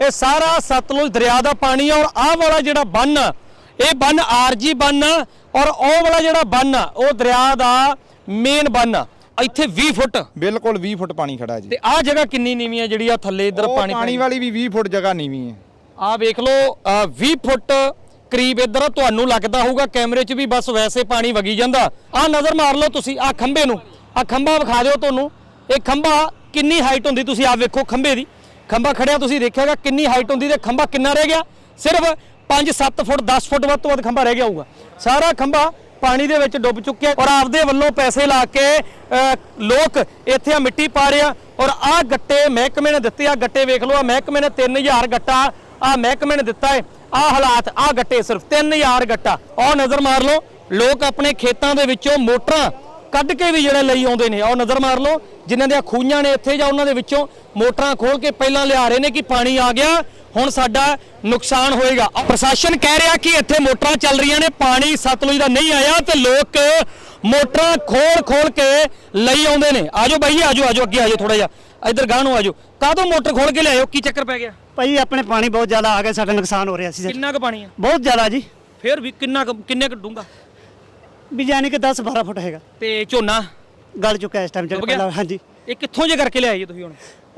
ਇਹ ਸਾਰਾ ਸਤਲੁਜ ਦਰਿਆ ਦਾ ਪਾਣੀ ਆ ਔਰ ਆਹ ਵਾਲਾ ਜਿਹੜਾ ਬੰਨ ਇਹ ਬੰਨ ਆਰਜੀ ਬੰਨ ਔਰ ਉਹ ਵਾਲਾ ਜਿਹੜਾ ਬੰਨ ਉਹ ਦਰਿਆ ਦਾ ਮੇਨ ਬੰਨ ਇੱਥੇ 20 ਫੁੱਟ। ਬਿਲਕੁਲ 20 ਫੁੱਟ ਪਾਣੀ ਖੜਾ ਹੈ ਜੀ। ਤੇ ਆਹ ਜਗ੍ਹਾ ਕਿੰਨੀ ਨੀਵੀਂ ਆ ਜਿਹੜੀ ਆ ਥੱਲੇ ਇਧਰ ਉਹ ਪਾਣੀ ਪਾਣੀ ਵਾਲੀ ਵੀ 20 ਫੁੱਟ ਜਗ੍ਹਾ ਨੀਵੀਂ ਹੈ। ਆ ਵੇਖ ਲਓ ਅ, 20 ਫੁੱਟ ਕਰੀਬ ਇਧਰ ਤੁਹਾਨੂੰ ਲੱਗਦਾ ਹੋਊਗਾ ਕੈਮਰੇ 'ਚ ਵੀ ਬਸ ਵੈਸੇ ਪਾਣੀ ਵਗੀ ਜਾਂਦਾ। ਆ ਨਜ਼ਰ ਮਾਰ ਲਓ ਤੁਸੀਂ ਆ ਖੰਭੇ ਨੂੰ ਆ ਖੰਭਾ ਵਿਖਾ ਦਿਓ ਤੁਹਾਨੂੰ। ਇਹ ਖੰਭਾ ਕਿੰਨੀ ਹਾਈਟ ਹੁੰਦੀ ਤੁਸੀਂ ਆ ਵੇਖੋ ਖੰਭੇ ਦੀ। ਖੰਭਾ ਖੜਿਆ ਤੁਸੀਂ ਦੇਖਿਆਗਾ ਕਿੰਨੀ ਹਾਈਟ ਹੁੰਦੀ ਤੇ ਖੰਭਾ ਕਿੰਨਾ ਰਹਿ ਗਿਆ? ਸਿਰਫ 5-7 ਫੁੱਟ 10 ਫੁੱਟ ਵੱਧ ਤੋਂ ਵੱਧ ਖੰਭਾ ਰਹਿ ਗਿਆ ਹੋਊਗਾ। ਸਾਰਾ ਖੰਭਾ ਪਾਣੀ ਦੇ ਵਿੱਚ ਡੁੱਬ ਚੁੱਕਿਆ ਔਰ ਆਪਦੇ ਵੱਲੋਂ ਪੈਸੇ ਲਾ ਕੇ ਅ, ਲੋਕ ਇੱਥੇ ਆ ਮਿੱਟੀ ਪਾ ਰਿਹਾ ਔਰ ਆ ਗੱਟੇ ਮਹਿਕਮੇ ਨੇ ਦਿੱਤੇ ਆ ਗੱਟੇ ਵੇਖ ਲਓ ਆ ਮਹਿਕਮੇ ਨੇ 3000 ਗੱਟਾ ਆ ਮਹਿਕਮੇ ਨੇ ਦਿੱਤਾ ਹੈ ਆ ਹਾਲਾਤ ਆ ਗੱਟੇ ਸਿਰਫ 3000 ਗੱਟਾ। ਉਹ ਨਜ਼ਰ ਮਾਰ ਲਓ ਲੋਕ ਆਪਣੇ ਖੇਤਾਂ ਦੇ ਵਿੱਚੋਂ ਮੋਟਰਾਂ ਕੱਢ ਕੇ ਵੀ ਜਿਹੜੇ ਲਈ ਆਉਂਦੇ ਨੇ ਉਹ ਨਜ਼ਰ ਮਾਰ ਲਓ ਜਿਨ੍ਹਾਂ ਦੀਆਂ ਖੂਹਾਂ ਨੇ ਇੱਥੇ ਜਾਂ ਉਹਨਾਂ ਦੇ ਵਿੱਚੋਂ ਮੋਟਰਾਂ ਖੋਲ ਕੇ ਪਹਿਲਾਂ ਲਿਆ ਰਹੇ ਨੇ ਕਿ ਪਾਣੀ ਆ ਗਿਆ ਹੁਣ ਸਾਡਾ ਨੁਕਸਾਨ ਹੋਏਗਾ। ਪ੍ਰਸ਼ਾਸਨ ਕਹਿ ਰਿਹਾ ਕਿ ਇੱਥੇ ਮੋਟਰਾਂ ਚੱਲ ਰਹੀਆਂ ਨੇ ਪਾਣੀ ਸਤਲੁਜ ਦਾ ਨਹੀਂ ਆਇਆ ਤੇ ਲੋਕ ਮੋਟਰਾਂ ਖੋਲ ਖੋਲ ਕੇ ਲਈ ਆਉਂਦੇ ਨੇ। ਆਜੋ ਬਾਈ ਜੀ, ਆਜੋ ਆਜੋ ਅੱਗੇ ਆਜੋ ਥੋੜਾ ਜਿਹਾ। ਇੱਧਰ ਗਾਂ ਨੂੰ ਆਜੋ। ਕਾਹਤੋਂ ਮੋਟਰ ਖੋਲ ਕੇ ਲਿਆਇਓ ਕੀ ਚੱਕਰ ਪੈ ਗਿਆ? ਭਾਈ ਆਪਣੇ ਪਾਣੀ ਬਹੁਤ ਜ਼ਿਆਦਾ ਆ ਗਿਆ ਸਾਡਾ ਨੁਕਸਾਨ ਹੋ ਰਿਹਾ ਸੀ ਸਰ। ਕਿੰਨਾ ਕੁ ਪਾਣੀ ਆ? ਬਹੁਤ ਜ਼ਿਆਦਾ ਜੀ। ਫੇਰ ਵੀ ਕਿੰਨਾ ਕੁ- ਕਿੰਨੇ ਕੁ ਡੂੰਗਾ ਵੀ ਯਾਨੀ ਕਿ 10 12 ਫੁੱਟ ਹੈਗਾ। ਤੇ ਝੋਨਾ? ਗਲ ਚੁੱਕਾ ਇਸ ਟਾਈਮ ਡੁੱਬ ਗਿਆ? ਹਾਂਜੀ। ਇਹ ਕਿੱਥੋਂ ਜੇ ਕਰਕੇ ਲਿਆਏ ਜੀ ਤੁਸੀਂ ਹੁਣ?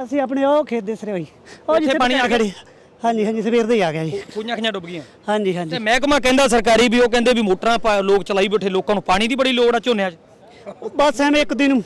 ਅਸੀਂ ਆਪਣੇ ਉਹ ਖੇਤ ਦੇ ਸਰੇ ਹੋਈ ਉਹ ਜਿੱਥੇ ਪਾਣੀ ਆ ਗਿਆ? ਖੜੀ। ਹਾਂਜੀ ਹਾਂਜੀ ਸਵੇਰ ਦੇ ਹੀ ਆ ਗਿਆ ਜੀ। ਖੂਹਾਂ ਖੀਆਂ ਡੁੱਬ ਗਈਆਂ। ਹਾਂਜੀ ਤੇ ਹਾਂਜੀ ਮਹਿਕਮਾ ਕਹਿੰਦਾ ਸਰਕਾਰੀ ਵੀ ਉਹ ਕਹਿੰਦੇ ਵੀ ਮੋਟਰਾਂ ਪਾ- ਲੋਕ ਚਲਾਈ ਬੈਠੇ ਲੋਕਾਂ ਨੂੰ ਪਾਣੀ ਦੀ ਬੜੀ ਲੋੜ ਆ ਝੋਨਿਆਂ 'ਚ। ਬਸ ਐਵੇਂ ਇੱਕ ਦਿਨ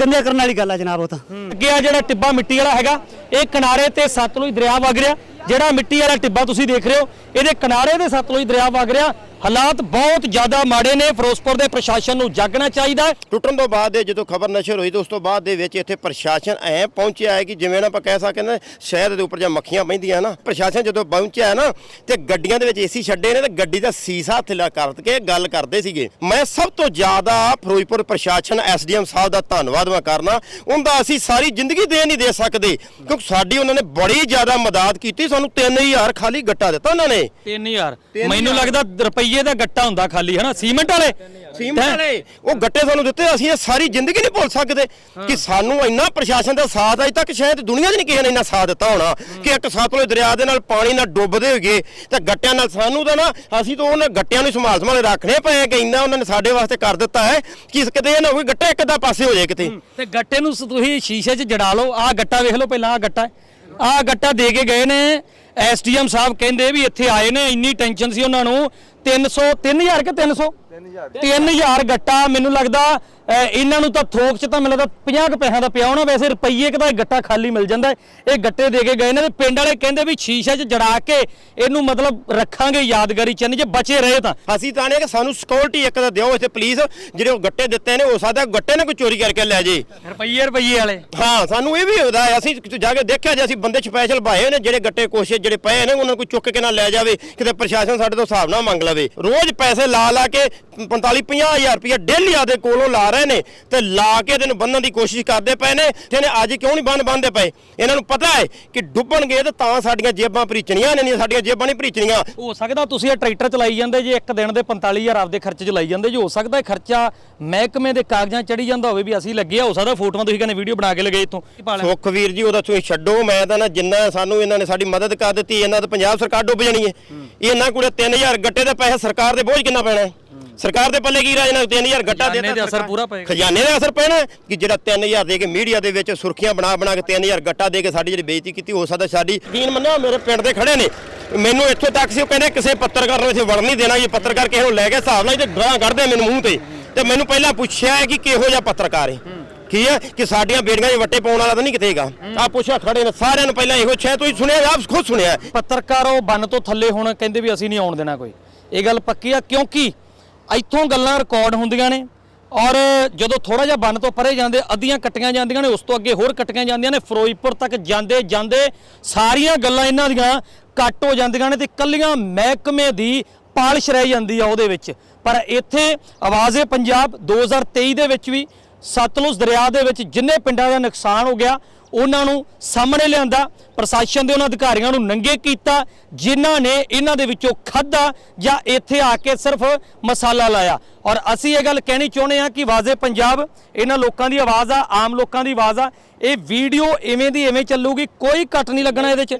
ਗੰਦੇ ਕਰਨ ਵਾਲੀ ਗੱਲ ਆ ਜਨਾਬ ਉਹ ਤਾਂ। ਅੱਗੇ ਆ ਜਿਹੜਾ ਟਿੱਬਾ ਮਿੱਟੀ ਵਾਲਾ ਹੈਗਾ ਇਹ ਕਿਨਾਰੇ ਤੇ ਸਤਲੁਜ ਦਰਿਆ ਵਗ ਰਿਹਾ। ਜਿਹੜਾ ਮਿੱਟੀ ਵਾਲਾ ਟਿੱਬਾ ਤੁਸੀਂ ਦੇਖ ਰਹੇ ਹੋ, ਇਹਦੇ ਕਿਨਾਰੇ ਤੇ ਸਤਲੁਜ ਦਰਿਆ ਵਗ ਰਿਹਾ। ਹਾਲਾਤ ਬਹੁਤ ਜ਼ਿਆਦਾ ਮਾੜੇ ਨੇ। ਫਿਰੋਜ਼ਪੁਰ ਦੇ ਪ੍ਰਸ਼ਾਸਨ ਨੂੰ ਜਾਗਣਾ ਚਾਹੀਦਾ ਟੁੱਟਣ ਤੋਂ ਬਾਅਦ ਜਦੋਂ ਖਬਰ ਨਸ਼ਰ ਹੋਈ ਤੇ ਉਸ ਤੋਂ ਬਾਅਦ ਦੇ ਵਿੱਚ ਇੱਥੇ ਪ੍ਰਸ਼ਾਸਨ ਐ ਪਹੁੰਚਿਆ ਹੈ ਕਿ ਜਿਵੇਂ ਨਾ ਆਪਾਂ ਕਹਿ ਸਕਦੇ ਹਾਂ ਦੇ ਉੱਪਰ ਜਾਂ ਮੱਖੀਆਂ ਬਹਿੰਦੀਆਂ ਨਾ, ਪ੍ਰਸ਼ਾਸਨ ਜਦੋਂ ਪਹੁੰਚਿਆ ਨਾ ਤੇ ਗੱਡੀਆਂ ਦੇ ਵਿੱਚ ਏਸੀ ਛੱਡੇ ਨੇ ਤੇ ਗੱਡੀ ਦਾ ਸੀਸਾ ਥੱਲੇ ਕਰਕੇ ਗੱਲ ਕਰਦੇ ਸੀਗੇ। ਮੈਂ ਸਭ ਤੋਂ ਜ਼ਿਆਦਾ ਫਿਰੋਜ਼ਪੁਰ ਪ੍ਰਸ਼ਾਸਨ ਐਸਡੀਐਮ ਸਾਹਿਬ ਦਾ ਧੰਨਵਾਦ ਮੈਂ ਕਰਨਾ। ਉਹਦਾ ਅਸੀਂ ਸਾਰੀ ਜ਼ਿੰਦਗੀ ਦੇ ਨਹੀਂ ਦੇ ਸਕਦੇ, ਕਿਉਂਕਿ ਸਾਡੀ ਉਹਨਾਂ ਨੇ ਬੜੀ ਜ਼ਿਆਦਾ ਮਦਦ ਕੀਤੀ। ਸਾਨੂੰ 3000 ਖਾਲੀ ਗੱਟਾ ਦਿੱਤਾ ਉਹਨਾਂ ਨੇ। 3000 ਮੈਨੂੰ ਲੱਗਦਾ ਰੁਪਈਏ ਦਾ ਗੱਟਾ ਹੁੰਦਾ ਖਾਲੀ ਹਨਾ? ਸੀਮੈਂਟ ਵਾਲੇ? ਸੀਮਟ ਵਾਲੇ। ਉਹ ਗੱਟੇ ਸਾਨੂੰ ਦਿੱਤੇ ਅਸੀਂ ਇਹ ਸਾਰੀ ਜ਼ਿੰਦਗੀ ਨਹੀਂ ਭੁੱਲ ਸਕਦੇ ਕਿ ਸਾਨੂੰ ਇੰਨਾ ਪ੍ਰਸ਼ਾਸਨ ਦਾ ਸਾਥ ਅਜੇ ਤੱਕ ਸ਼ਾਇਦ ਦੁਨੀਆ 'ਚ ਨਹੀਂ ਕਿਸੇ ਨੇ ਇੰਨਾ ਸਾਥ ਦਿੱਤਾ ਹੋਣਾ ਕਿ ਇੱਕ ਸਤਲੁਜ ਦਰਿਆ ਦੇ ਨਾਲ ਪਾਣੀ ਨਾਲ ਡੁੱਬਦੇ ਹੋਗੇ ਤੇ ਗੱਟਿਆਂ ਨਾਲ ਸਾਨੂੰ ਤਾਂ ਨਾ ਅਸੀਂ ਤਾਂ ਉਹਨਾਂ ਗੱਟਿਆਂ ਨੂੰ ਸੰਭਾਲ ਸੰਭਾਲ ਰੱਖਣੇ ਪਏ ਕਿ ਇੰਨਾ ਉਹਨਾਂ ਨੇ ਸਾਡੇ ਵਾਸਤੇ ਕਰ ਦਿੱਤਾ ਹੈ ਕਿ ਕਿਤੇ ਇਹ ਨਾ ਹੋਵੇ ਗੱਟਾ ਇੱਕ ਦਾ ਪਾਸੇ ਹੋ ਜਾਏ ਕਿਤੇ। ਤੇ ਗੱਟੇ ਨੂੰ ਤੁਸੀਂ ਸ਼ੀਸ਼ੇ 'ਚ ਜੜਾ ਲਓ। ਆਹ ਗੱਟਾ ਵੇਖ ਲਓ ਪਹਿਲਾਂ ਆਹ ਗੱਟਾ ਆਹ ਗੱਟਾ ਦੇ ਕੇ ਗਏ ਨੇ। ਐਸਡੀਐਮ ਸਾਹਿਬ ਕਹਿੰਦੇ ਵੀ ਇੱਥੇ ਆਏ ਨੇ, ਇੰਨੀ ਟੈਨਸ਼ਨ ਸੀ ਉਹਨਾਂ ਨੂੰ। 300 3000 ਕਿ 300 3000 ਗੱਟਾ ਮੈਨੂੰ ਲੱਗਦਾ ਇਹਨਾਂ ਨੂੰ ਤਾਂ ਥੋਕ 'ਚ ਤਾਂ ਮੈਨੂੰ ਲੱਗਦਾ 50 ਕੁ ਪੈਸਿਆਂ ਦਾ ਪਿਆ ਹੋਣਾ। ਵੈਸੇ ਰੁਪਈਏ ਕੁ ਦਾ ਇਹ ਗੱਟਾ ਖਾਲੀ ਮਿਲ ਜਾਂਦਾ। ਇਹ ਗੱਟੇ ਦੇ ਕੇ ਗਏ ਨੇ ਤੇ ਪਿੰਡ ਵਾਲੇ ਕਹਿੰਦੇ ਵੀ ਸ਼ੀਸ਼ੇ 'ਚ ਜੜਾ ਕੇ ਇਹਨੂੰ ਮਤਲਬ ਰੱਖਾਂਗੇ ਯਾਦਗਾਰੀ ਚੰਨ ਜੇ ਬਚੇ ਰਹੇ ਤਾਂ। ਅਸੀਂ ਤਾਂ ਨੇ ਕਿ ਸਾਨੂੰ ਸਿਕਿਉਰਿਟੀ ਇੱਕ ਦਾ ਦਿਓ ਇੱਥੇ ਪੁਲਿਸ ਜਿਹੜੇ ਉਹ ਗੱਟੇ ਦਿੱਤੇ ਨੇ ਹੋ ਸਕਦਾ ਗੱਟੇ ਨੇ ਕੋਈ ਚੋਰੀ ਕਰਕੇ ਲੈ ਜੇ। ਰੁਪਈਏ ਰੁਪਈਏ ਵਾਲੇ। ਹਾਂ ਸਾਨੂੰ ਇਹ ਵੀ ਹੁੰਦਾ ਹੈ ਅਸੀਂ ਕਿਤੇ ਜਾ ਕੇ ਦੇਖਿਆ ਜੇ ਅਸੀਂ ਬੰਦੇ ਸਪੈਸ਼ਲ ਭਾਏ ਨੇ ਜਿਹੜੇ ਗੱਟੇ ਕੋਸ਼ੇ ਜਿਹੜੇ ਪਏ ਨੇ ਉਹਨਾਂ ਨੂੰ ਕੋਈ ਚੁੱਕ ਕੇ ਨਾ ਲੈ ਜਾਵੇ ਕਿਤੇ ਪ੍ਰਸ਼ਾਸਨ ਸਾਡੇ ਤੋਂ ਹਿਸਾਬ ਨਾ ਮੰਗ ਲਵੇ। ਰੋਜ਼ ਪੈਸੇ ਲਾ ਲਾ ਕੇ 45 50000 ਰੁਪਏ ਡੇਲੀ ਆਦੇ ਕੋਲੋਂ ਲਾ ਰਹੇ ਨੇ ਤੇ ਲਾ ਕੇ ਇਹਨੂੰ ਬੰਨਣ ਦੀ ਕੋਸ਼ਿਸ਼ ਕਰਦੇ ਪਏ ਨੇ ਤੇ ਇਹਨੇ ਅੱਜ ਕਿਉਂ ਨਹੀਂ ਬੰਨ ਬੰਨਦੇ ਪਏ? ਇਹਨਾਂ ਨੂੰ ਪਤਾ ਹੈ ਕਿ ਡੁੱਬਣਗੇ ਤੇ ਤਾਂ ਸਾਡੀਆਂ ਜੇਬਾਂ ਭਰੀਚਣੀਆਂ ਨੇ ਨਹੀਂ ਸਾਡੀਆਂ ਜੇਬਾਂ ਨਹੀਂ ਭਰੀਚਣੀਆਂ। ਹੋ ਸਕਦਾ ਤੁਸੀਂ ਇਹ ਟਰੈਕਟਰ ਚਲਾਈ ਜਾਂਦੇ ਜੇ ਇੱਕ ਦਿਨ ਦੇ 45000 ਆਪਦੇ ਖਰਚੇ ਚ ਲਾਈ ਜਾਂਦੇ ਜੇ ਹੋ ਸਕਦਾ ਇਹ ਖਰਚਾ ਮਹਿਕਮੇ ਦੇ ਕਾਗਜ਼ਾਂ ਚੜੀ ਜਾਂਦਾ ਹੋਵੇ ਵੀ ਅਸੀਂ ਲੱਗੇ ਆ ਹੋ ਸਕਦਾ ਫੋਟੋਆਂ ਤੁਸੀਂ ਕਹਿੰਦੇ ਵੀਡੀਓ ਬਣਾ ਕੇ ਲਗੇ ਇੱਥੋਂ। ਸੁਖਵੀਰ ਜੀ ਉਹਦਾ ਤੁਸੀਂ ਛੱਡੋ ਮੈਂ ਤਾਂ ਨਾ ਜਿੰਨਾ ਸਾਨੂੰ ਇਹਨਾਂ ਨੇ ਸਾਡੀ ਮਦਦ ਕਰ ਦਿੱਤੀ ਇਹਨਾਂ ਤਾਂ ਪੰਜਾਬ ਸਰਕਾਰ ਡੁੱਬ ਜਾਣੀ ਹੈ। ਇਹਨਾਂ ਕੋਲੇ 3000 ਗੱਟੇ ਦੇ ਪੈਸੇ ਸਰਕਾਰ ਦੇ ਬੋਝ ਕਿੰਨਾ ਪੈਣਾ ਹੈ? ਸਰਕਾਰ ਦੇ ਪੱਲੇ ਕੀ ਰਹਿ ਜਾਣਾ 3000 ਗੱਟਾ ਖਜ਼ਾਨੇ ਦੇ ਦੇ ਅਸਰ ਪੂਰਾ ਪਏਗਾ। ਖਜ਼ਾਨੇ ਦੇ ਅਸਰ ਪੈਣਾ ਹੈ? ਕਿ ਜਿਹੜਾ 3000 ਦੇ ਕੇ ਮੀਡੀਆ ਦੇ ਵਿੱਚ ਸੁਰਖੀਆਂ ਬਣਾ ਬਣਾ ਕੇ 3000 ਗੱਟਾ ਦੇ ਕੇ ਸਾਡੀ ਜਿਹੜੀ ਬੇਇੱਜ਼ਤੀ ਕੀਤੀ ਹੋ ਸਕਦਾ ਸਾਡੀ ਯਕੀਨ ਮੰਨੋ ਮੇਰੇ ਪਿੰਡ ਦੇ ਖੜੇ ਨੇ। ਮੈਨੂੰ ਇੱਥੋਂ ਤੱਕ ਸੀ ਉਹ ਕਹਿੰਦੇ ਕਿਸੇ ਪੱਤਰਕਾਰ ਨੂੰ ਇੱਥੇ ਵੜ ਨਹੀਂ ਦੇਣਾ ਇਹ ਪੱਤਰਕਾਰ ਕਿਸੇ ਨੂੰ ਲੈ ਕੇ ਹਿਸਾਬ ਨਾਲ ਇਹ ਤੇ ਡਰਾਂ ਕੱਢਦੇ ਮੈਨੂੰ ਮੂੰਹ ਤੇ। ਤੇ ਮੈਨੂੰ ਪਹਿਲਾਂ ਪੁੱਛਿਆ ਹੈ ਕਿ ਕਿਹੋ ਜਿਹਾ ਪੱਤਰਕਾਰ ਹੈ। ਕੀ ਹੈ? ਕਿ ਸਾਡੀਆਂ ਬੇੜੀਆਂ 'ਚ ਵੱਟੇ ਪਾਉਣ ਵਾਲਾ ਤਾਂ ਨਹੀਂ ਕਿਤੇਗਾ? ਆ ਪੁੱਛਿਆ ਖੜੇ ਨੇ ਸਾਰਿਆਂ ਨੂੰ ਪਹਿਲਾਂ ਇਹੋ ਛੇ ਤੁਸੀਂ ਸੁਣਿਆ ਆਪ ਖੁਦ ਸੁਣਿਆ ਹੈ। ਪੱਤਰਕਾਰ ਉਹ ਬੰਨ ਤੋਂ ਥੱਲੇ ਹੁਣ ਕਹਿੰਦੇ ਵੀ ਅਸੀਂ ਨਹੀਂ ਆਉਣ ਦੇਣਾ ਕੋਈ। ਇਹ ਗੱਲ ਪੱਕੀ ਆ ਕਿਉਂਕਿ ਇੱਥੋਂ ਗੱਲਾਂ ਰਿਕਾਰਡ ਹੁੰਦੀਆਂ ਨੇ ਔਰ ਜਦੋਂ ਥੋੜਾ ਜਿਹਾ ਬੰਨ ਤੋਂ ਪਰੇ ਜਾਂਦੇ, ਅੱਧੀਆਂ ਕੱਟੀਆਂ ਜਾਂਦੀਆਂ ਨੇ, ਉਸ ਤੋਂ ਅੱਗੇ ਹੋਰ ਕੱਟੀਆਂ ਜਾਂਦੀਆਂ ਨੇ, ਫਿਰੋਜ਼ਪੁਰ ਤੱਕ ਜਾਂਦੇ ਜਾਂਦੇ ਸਾਰੀਆਂ ਗੱਲਾਂ ਇਹਨਾਂ ਦੀਆਂ ਕੱਟ ਹੋ ਜਾਂਦੀਆਂ ਨੇ ਤੇ ਕੱਲੀਆਂ ਮਹਿਕਮੇ ਦੀ ਪਾਲਿਸ਼ ਰਹਿ ਜਾਂਦੀ ਆ ਉਹਦੇ ਵਿੱਚ। ਪਰ ਇੱਥੇ ਆਵਾਜ਼ੇ ਪੰਜਾਬ 2023 ਦੇ ਵਿੱਚ ਵੀ, ਸਤਲੁਜ ਦਰਿਆ ਦੇ ਵਿੱਚ ਜਿੰਨੇ ਪਿੰਡਾਂ ਦਾ ਨੁਕਸਾਨ ਹੋ ਗਿਆ ਉਹਨਾਂ ਨੂੰ ਸਾਹਮਣੇ ਲਿਆਂਦਾ, ਪ੍ਰਸ਼ਾਸਨ ਦੇ ਉਹਨਾਂ ਅਧਿਕਾਰੀਆਂ ਨੂੰ ਨੰਗੇ ਕੀਤਾ, ਜਿਨ੍ਹਾਂ ਨੇ ਇਹਨਾਂ ਦੇ ਵਿੱਚੋਂ ਖਾਦਾ ਜਾਂ ਇੱਥੇ ਆ ਕੇ ਸਿਰਫ ਮਸਾਲਾ ਲਾਇਆ। ਔਰ ਅਸੀਂ ਇਹ ਗੱਲ ਕਹਿਣੀ ਚਾਹੁੰਦੇ ਹਾਂ ਕਿ ਵਾਜ਼ੇ ਪੰਜਾਬ, ਇਹਨਾਂ ਲੋਕਾਂ ਦੀ ਆਵਾਜ਼ ਆ, ਆਮ ਲੋਕਾਂ ਦੀ ਆਵਾਜ਼ ਆ, ਇਹ ਵੀਡੀਓ ਇਵੇਂ ਦੀ ਇਵੇਂ ਚੱਲੂਗੀ, ਕੋਈ ਕੱਟ ਨਹੀਂ ਲੱਗਣਾ ਇਹਦੇ ਚ।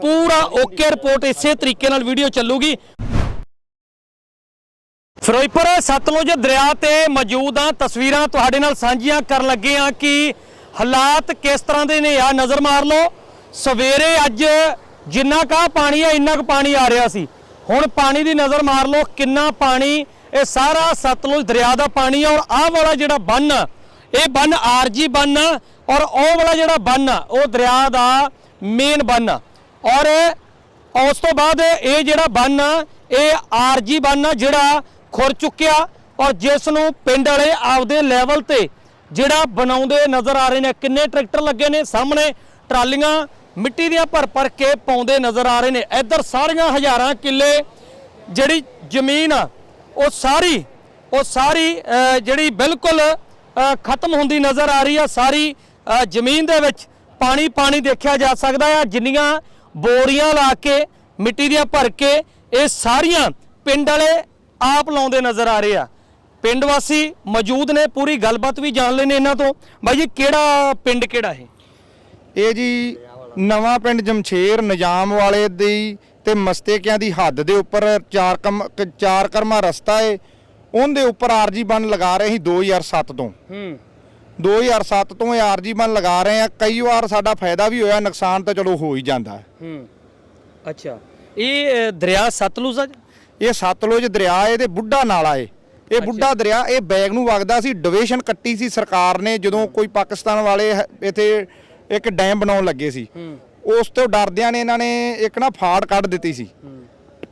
ਪੂਰਾ ਓਕੇ ਰਿਪੋਰਟ ਇਸੇ ਤਰੀਕੇ ਨਾਲ ਵੀਡੀਓ ਚੱਲੂਗੀ। ਫਿਰੋਜ਼ਪੁਰ, ਸਤਲੁਜ ਦਰਿਆ ਤੇ ਮੌਜੂਦ ਆ, ਤਸਵੀਰਾਂ ਤੁਹਾਡੇ ਨਾਲ ਸਾਂਝੀਆਂ ਕਰਨ ਲੱਗੇ ਆ ਕਿ ਹਾਲਾਤ ਕਿਸ ਤਰ੍ਹਾਂ ਦੇ ਨੇ ਆ? ਨਜ਼ਰ ਮਾਰ ਲਓ। ਸਵੇਰੇ ਅੱਜ ਜਿੰਨਾ ਕਾ ਪਾਣੀ ਆ ਇੰਨਾ ਕੁ ਪਾਣੀ ਆ ਰਿਹਾ ਸੀ। ਹੁਣ ਪਾਣੀ ਦੀ ਨਜ਼ਰ ਮਾਰ ਲਓ ਕਿੰਨਾ ਪਾਣੀ ਇਹ ਸਾਰਾ ਸਤਲੁਜ ਦਰਿਆ ਦਾ ਪਾਣੀ ਔਰ ਆਹ ਵਾਲਾ ਜਿਹੜਾ ਬੰਨ ਆ, ਇਹ ਬੰਨ ਆਰਜੀ ਬੰਨ ਆ ਔਰ ਉਹ ਵਾਲਾ ਜਿਹੜਾ ਬੰਨ ਆ, ਉਹ ਦਰਿਆ ਦਾ ਮੇਨ ਬੰਨ ਆ। ਔਰ ਉਸ ਤੋਂ ਬਾਅਦ ਇਹ ਜਿਹੜਾ ਬੰਨ ਆ, ਇਹ ਆਰਜੀ ਬੰਨ ਆ ਜਿਹੜਾ ਖੁਰ ਚੁੱਕਿਆ ਔਰ ਜਿਸ ਨੂੰ ਪਿੰਡ ਵਾਲੇ ਆਪਦੇ ਲੈਵਲ ਤੇ ਜਿਹੜਾ ਬਣਾਉਂਦੇ ਨਜ਼ਰ ਆ ਰਹੇ ਨੇ, ਕਿੰਨੇ ਟਰੈਕਟਰ ਲੱਗੇ ਨੇ ਸਾਹਮਣੇ, ਟਰਾਲੀਆਂ ਮਿੱਟੀ ਦੀਆਂ ਭਰ ਭਰ ਕੇ ਪਾਉਂਦੇ ਨਜ਼ਰ ਆ ਰਹੇ ਨੇ। ਇੱਧਰ ਸਾਰੀਆਂ ਹਜ਼ਾਰਾਂ ਕਿੱਲੇ ਜਿਹੜੀ ਜ਼ਮੀਨ ਆ, ਉਹ ਸਾਰੀ ਉਹ ਸਾਰੀ ਜਿਹੜੀ ਬਿਲਕੁਲ ਖਤਮ ਹੁੰਦੀ ਨਜ਼ਰ ਆ ਰਹੀ ਆ। ਸਾਰੀ ਜ਼ਮੀਨ ਦੇ ਵਿੱਚ ਪਾਣੀ ਪਾਣੀ ਦੇਖਿਆ ਜਾ ਸਕਦਾ ਆ। ਜਿੰਨੀਆਂ ਬੋਰੀਆਂ ਲਾ ਕੇ, ਮਿੱਟੀ ਦੀਆਂ ਭਰ ਕੇ, ਇਹ ਸਾਰੀਆਂ ਪਿੰਡ ਵਾਲੇ ਆਪ ਲਾਉਂਦੇ ਨਜ਼ਰ ਆ ਰਹੇ ਆ। ਪਿੰਡ ਵਾਸੀ ਮੌਜੂਦ ਨੇ ਪੂਰੀ ਗੱਲਬਾਤ ਵੀ ਜਾਣ ਲੈਣੇ ਇਹਨਾਂ ਤੋਂ। ਬਾਈ ਜੀ ਕਿਹੜਾ ਪਿੰਡ ਕਿਹੜਾ ਇਹ? ਇਹ ਜੀ ਨਵਾਂ ਪਿੰਡ ਜਮਸ਼ੇਰ ਨਿਜ਼ਾਮ ਵਾਲੇ ਦੀ ਤੇ ਮਸਤੇਕਿਆਂ ਦੀ ਹੱਦ ਦੇ ਉੱਪਰ ਚਾਰ ਕਮ ਚਾਰ ਕਰਮਾ ਰਸਤਾ ਏ। ਉਹਦੇ ਉੱਪਰ ਆਰਜੀ ਬਨ ਲਗਾ ਰਹੇ ਸੀ 2007 ਤੋਂ। ਹੂੰ। 2007 ਤੋਂ ਇਹ ਆਰਜੀ ਬਨ ਲਗਾ ਰਹੇ ਆ। ਕਈ ਵਾਰ ਸਾਡਾ ਫਾਇਦਾ ਵੀ ਹੋਇਆ ਨੁਕਸਾਨ ਤਾਂ ਚਲੋ ਹੋ ਹੀ ਜਾਂਦਾ। ਹੈ। ਹੂੰ ਅੱਛਾ। ਇਹ ਦਰਿਆ ਸਤਲੁਜ ਆ? ਇਹ ਸਤਲੁਜ ਦਰਿਆ ਏ ਤੇ ਬੁੱਢਾ ਨਾਲਾ ਏ। ਇਹ ਬੁੱਢਾ ਦਰਿਆ ਇਹ ਬੈਗ ਨੂੰ ਵਗਦਾ ਸੀ ਡਿਵੀਜ਼ਨ ਕੱਟੀ ਸੀ ਸਰਕਾਰ ਨੇ ਜਦੋਂ ਕੋਈ ਪਾਕਿਸਤਾਨ ਵਾਲੇ ਇੱਥੇ ਇੱਕ ਡੈਮ ਬਣਾਉਣ ਲੱਗੇ ਸੀ। ਉਸ ਤੋਂ ਡਰਦਿਆਂ ਨੇ ਇਹਨਾਂ ਨੇ ਇੱਕ ਨਾ ਫਾੜ ਕੱਢ ਦਿੱਤੀ ਸੀ।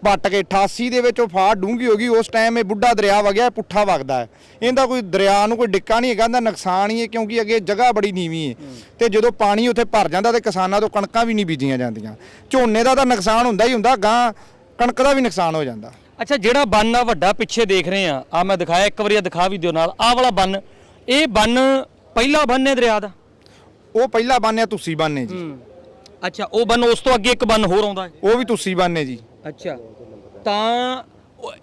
ਪੱਟ ਕੇ 88 ਦੇ ਵਿੱਚ ਉਹ ਫਾੜ ਡੂੰਗੀ ਹੋ ਗਈ ਉਸ ਟਾਈਮ ਇਹ ਬੁੱਢਾ ਦਰਿਆ ਵਗਿਆ ਪੁੱਠਾ ਵਗਦਾ ਹੈ। ਇਹਦਾ ਕੋਈ ਦਰਿਆ ਨੂੰ ਕੋਈ ਡਿੱਕਾ ਨਹੀਂ ਹੈਗਾ ਇਹਦਾ ਨੁਕਸਾਨ ਹੀ ਹੈ ਕਿਉਂਕਿ ਅੱਗੇ ਜਗ੍ਹਾ ਬੜੀ ਨੀਵੀਂ ਹੈ। ਤੇ ਜਦੋਂ ਪਾਣੀ ਉੱਥੇ ਭਰ ਜਾਂਦਾ ਤੇ ਕਿਸਾਨਾਂ ਤੋਂ ਕਣਕਾਂ ਵੀ ਨਹੀਂ ਬੀਜੀਆਂ ਜਾਂਦੀਆਂ। ਝੋਨੇ ਦਾ ਤਾਂ ਨੁਕਸਾਨ ਹੁੰਦਾ ਹੀ ਹੁੰਦਾ ਗਾਂ ਕਣਕ ਦਾ ਵੀ ਨੁਕਸਾਨ ਹੋ ਜਾਂਦਾ। ਅੱਛਾ ਜਿਹੜਾ ਬੰਨ ਆ ਵੱਡਾ ਪਿੱਛੇ ਦੇਖ ਰਹੇ ਆ ਆ ਮੈਂ ਦਿਖਾਇਆ ਇੱਕ ਵਾਰੀ ਆਹ ਦਿਖਾ ਵੀ ਦਿਓ ਨਾਲ। ਆਹ ਵਾਲਾ ਬੰਨ ਇਹ ਬੰਨ ਪਹਿਲਾ ਬੰਨ ਹੈ ਦਰਿਆ ਦਾ? ਉਹ ਪਹਿਲਾ ਬੰਨਿਆ ਤੁਸੀਂ ਬੰਨੇ ਜੀ। ਅੱਛਾ ਉਹ ਬੰਨ ਉਸ ਤੋਂ ਅੱਗੇ ਇੱਕ ਬੰਨ ਹੋਰ ਆਉਂਦਾ ਹੈ? ਉਹ ਵੀ ਤੁਸੀਂ ਬੰਨੇ ਜੀ। ਅੱਛਾ ਤਾਂ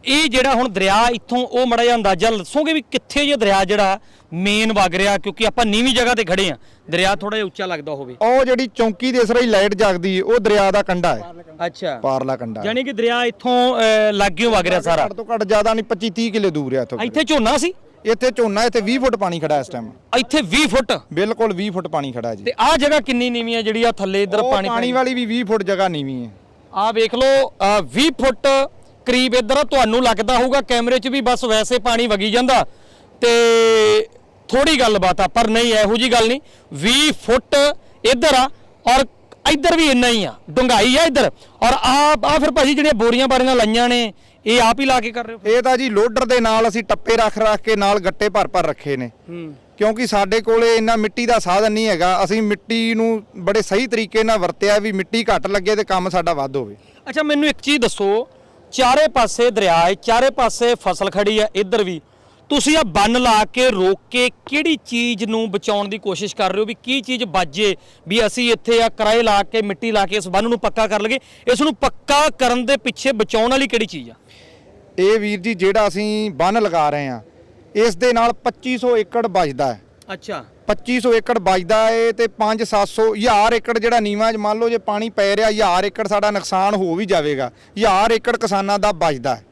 ਇਹ ਜਿਹੜਾ ਹੁਣ ਦਰਿਆ ਇੱਥੋਂ ਉਹ ਮੜਾ ਜਿਹਾ ਅੰਦਾਜ਼ਾ ਦੱਸੋਗੇ ਵੀ ਕਿੱਥੇ ਜੇ ਦਰਿਆ ਜਿਹੜਾ ਮੇਨ ਵਗ ਰਿਹਾ? ਕਿਉਂਕਿ ਆਪਾਂ ਨੀਵੀਂ ਜਗ੍ਹਾ ਤੇ ਖੜੇ ਆ ਦਰਿਆ ਥੋੜਾ ਜਿਹਾ ਉੱਚਾ ਲੱਗਦਾ ਹੋਵੇ। ਉਹ ਜਿਹੜੀ ਚੌਂਕੀ ਦੇ ਸਰਾਈ ਲਾਈਟ ਜਗਦੀ ਉਹ ਦਰਿਆ ਦਾ ਕੰਢਾ ਹੈ। ਅੱਛਾ। ਪਾਰਲਾ ਹੈ। ਯਾਨੀ ਕਿ ਦਰਿਆ ਇੱਥੋਂ ਲਾਗਿਓਂ ਵਗ ਰਿਹਾ ਸਾਰਾ। ਘੱਟ ਤੋਂ ਘੱਟ ਜ਼ਿਆਦਾ ਨਹੀਂ 25 30 ਕਿਲੇ ਦੂਰ ਹੈ ਇੱਥੋਂ ਇੱਥੇ ਝੋਨਾ ਸੀ? ਇੱਥੇ ਝੋਨਾ ਇੱਥੇ 20 ਫੁੱਟ ਪਾਣੀ ਖੜਾ ਇਸ ਟਾਈਮ ਇੱਥੇ 20 ਫੁੱਟ? ਬਿਲਕੁਲ 20 ਫੁੱਟ ਪਾਣੀ ਖੜਾ ਜੀ। ਤੇ ਆਹ ਜਗ੍ਹਾ ਕਿੰਨੀ ਨੀਵੀਂ ਹੈ ਜਿਹੜੀ ਆ ਥੱਲੇ ਇਧਰ ਪਾਣੀ ਪਾਣੀ ਵਾਲੀ ਵੀ 20 ਫੁੱਟ ਜਗ੍ਹਾ ਨੀਵੀਂ ਹੈ। ਆ ਵੇਖ ਲਓ ਅਹ 20 ਫੁੱਟ ਕਰੀਬ ਇਧਰ ਤੁਹਾਨੂੰ ਲੱਗਦਾ ਹੋਊਗਾ ਕੈਮਰੇ 'ਚ ਵੀ ਬਸ ਵੈਸੇ ਪਾਣੀ ਵਗੀ ਜਾਂਦਾ ਤੇ ਥੋੜੀ ਗੱਲਬਾਤ ਆ ਪਰ ਨਹੀਂ ਇਹੋ ਜੀ ਗੱਲ ਨਹੀਂ। 20 ਫੁੱਟ ਇਧਰ ਆ ਔਰ ਇੱਧਰ ਵੀ ਇੰਨਾ ਹੀ ਆ ਡੁੰਗਾਈ ਆ ਇੱਧਰ। ਔਰ ਆ ਆ ਫਿਰ ਭਾਜੀ ਜਿਹੜੀਆਂ ਬੋਰੀਆਂ ਬਾਰੀਆਂ ਲਾਈਆਂ ਨੇ ਇਹ ਆਪ ਹੀ ਲਾ ਕੇ ਕਰ ਰਹੇ ਹੋ ਇਹ ਤਾਂ ਜੀ ਲੋਡਰ ਦੇ ਨਾਲ ਅਸੀਂ ਟੱਪੇ ਰੱਖ ਰੱਖ ਕੇ ਨਾਲ ਗੱਟੇ ਭਰ ਭਰ ਰੱਖੇ ਨੇ। ਕਿਉਂਕਿ ਸਾਡੇ ਕੋਲੇ ਇੰਨਾ ਮਿੱਟੀ ਦਾ ਸਾਧਨ ਨਹੀਂ ਹੈਗਾ ਅਸੀਂ ਮਿੱਟੀ ਨੂੰ ਬੜੇ ਸਹੀ ਤਰੀਕੇ ਨਾਲ ਵਰਤਿਆ ਵੀ ਮਿੱਟੀ ਘੱਟ ਲੱਗੇ ਤੇ ਕੰਮ ਸਾਡਾ ਵੱਧ ਹੋਵੇ। ਅੱਛਾ ਮੈਨੂੰ ਇੱਕ ਚੀਜ਼ ਦੱਸੋ ਚਾਰੇ ਪਾਸੇ ਦਰਿਆ ਹੈ, ਚਾਰੇ ਪਾਸੇ ਫਸਲ ਖੜੀ ਹੈ, ਇੱਧਰ ਵੀ। ਤੁਸੀਂ ਆ ਬੰਨ ਲਾ ਕੇ ਰੋਕ ਕੇ ਕਿਹੜੀ ਚੀਜ਼ ਨੂੰ ਬਚਾਉਣ ਦੀ ਕੋਸ਼ਿਸ਼ ਕਰ ਰਹੇ ਹੋ ਵੀ ਕੀ ਚੀਜ਼ ਬਾਜੇ ਵੀ ਅਸੀਂ ਇੱਥੇ ਆ ਕਿਰਾਏ ਲਾ ਕੇ, ਮਿੱਟੀ ਲਾ ਕੇ ਇਸ ਬੰਨ ਨੂੰ ਪੱਕਾ ਕਰ ਲਗੇ ਇਸ ਨੂੰ ਪੱਕਾ ਕਰਨ ਦੇ ਪਿੱਛੇ ਬਚਾਉਣ ਵਾਲੀ ਕਿਹੜੀ ਚੀਜ਼ ਆ? ਇਹ ਵੀਰ ਜੀ, ਜਿਹੜਾ ਅਸੀਂ ਬੰਨ ਲਗਾ ਰਹੇ ਆ ਇਸ ਦੇ ਨਾਲ 2500 ਏਕੜ ਬਚਦਾ ਹੈ। ਅੱਛਾ। 2500 ਏਕੜ ਬਚਦਾ ਏ ਤੇ 5 700 1000 ਏਕੜ ਜਿਹੜਾ ਨੀਵਾਂ 'ਚ ਮੰਨ ਲਓ ਜੇ ਪਾਣੀ ਪੈ ਰਿਹਾ 1000 ਏਕੜ ਸਾਡਾ ਨੁਕਸਾਨ ਹੋ ਵੀ ਜਾਵੇਗਾ। 1000 ਏਕੜ ਕਿਸਾਨਾਂ ਦਾ ਬਚਦਾ ਹੈ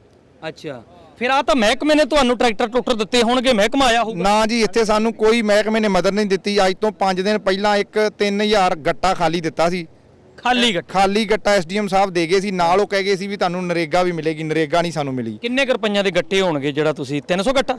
ਅੱਛਾ। ਫਿਰ ਆ ਤਾਂ ਮਹਿਕਮੇ ਨੇ ਤੁਹਾਨੂੰ ਟਰੈਕਟਰ ਟੁੱਟਰ ਦਿੱਤੇ ਹੋਣਗੇ ਮਹਿਕਮਾ ਆਇਆ ਹੋਊਗਾ। ਨਾ ਜੀ ਇੱਥੇ ਸਾਨੂੰ ਕੋਈ ਮਹਿਕਮੇ ਨੇ ਮਦਦ ਨਹੀਂ ਦਿੱਤੀ। ਅੱਜ ਤੋਂ 5 ਦਿਨ ਪਹਿਲਾਂ ਇੱਕ 3000 ਗੱਟਾ ਖਾਲੀ ਦਿੱਤਾ ਸੀ। ਖਾਲੀ ਗੱਠ ਖਾਲੀ ਗੱਟਾ ਐਸਡੀਐਮ ਸਾਹਿਬ ਦੇ ਗਏ ਸੀ ਨਾਲ ਉਹ ਕਹਿ ਗਏ ਸੀ ਵੀ ਤੁਹਾਨੂੰ ਨਰੇਗਾ ਵੀ ਮਿਲੇਗੀ ਨਰੇਗਾ ਨਹੀਂ ਸਾਨੂੰ ਮਿਲੀ। ਕਿੰਨੇ ਕੁ ਰੁਪਈਆਂ ਦੇ ਗੱਟੇ ਹੋਣਗੇ ਜਿਹੜਾ ਤੁਸੀਂ 300 ਗੱਟਾ?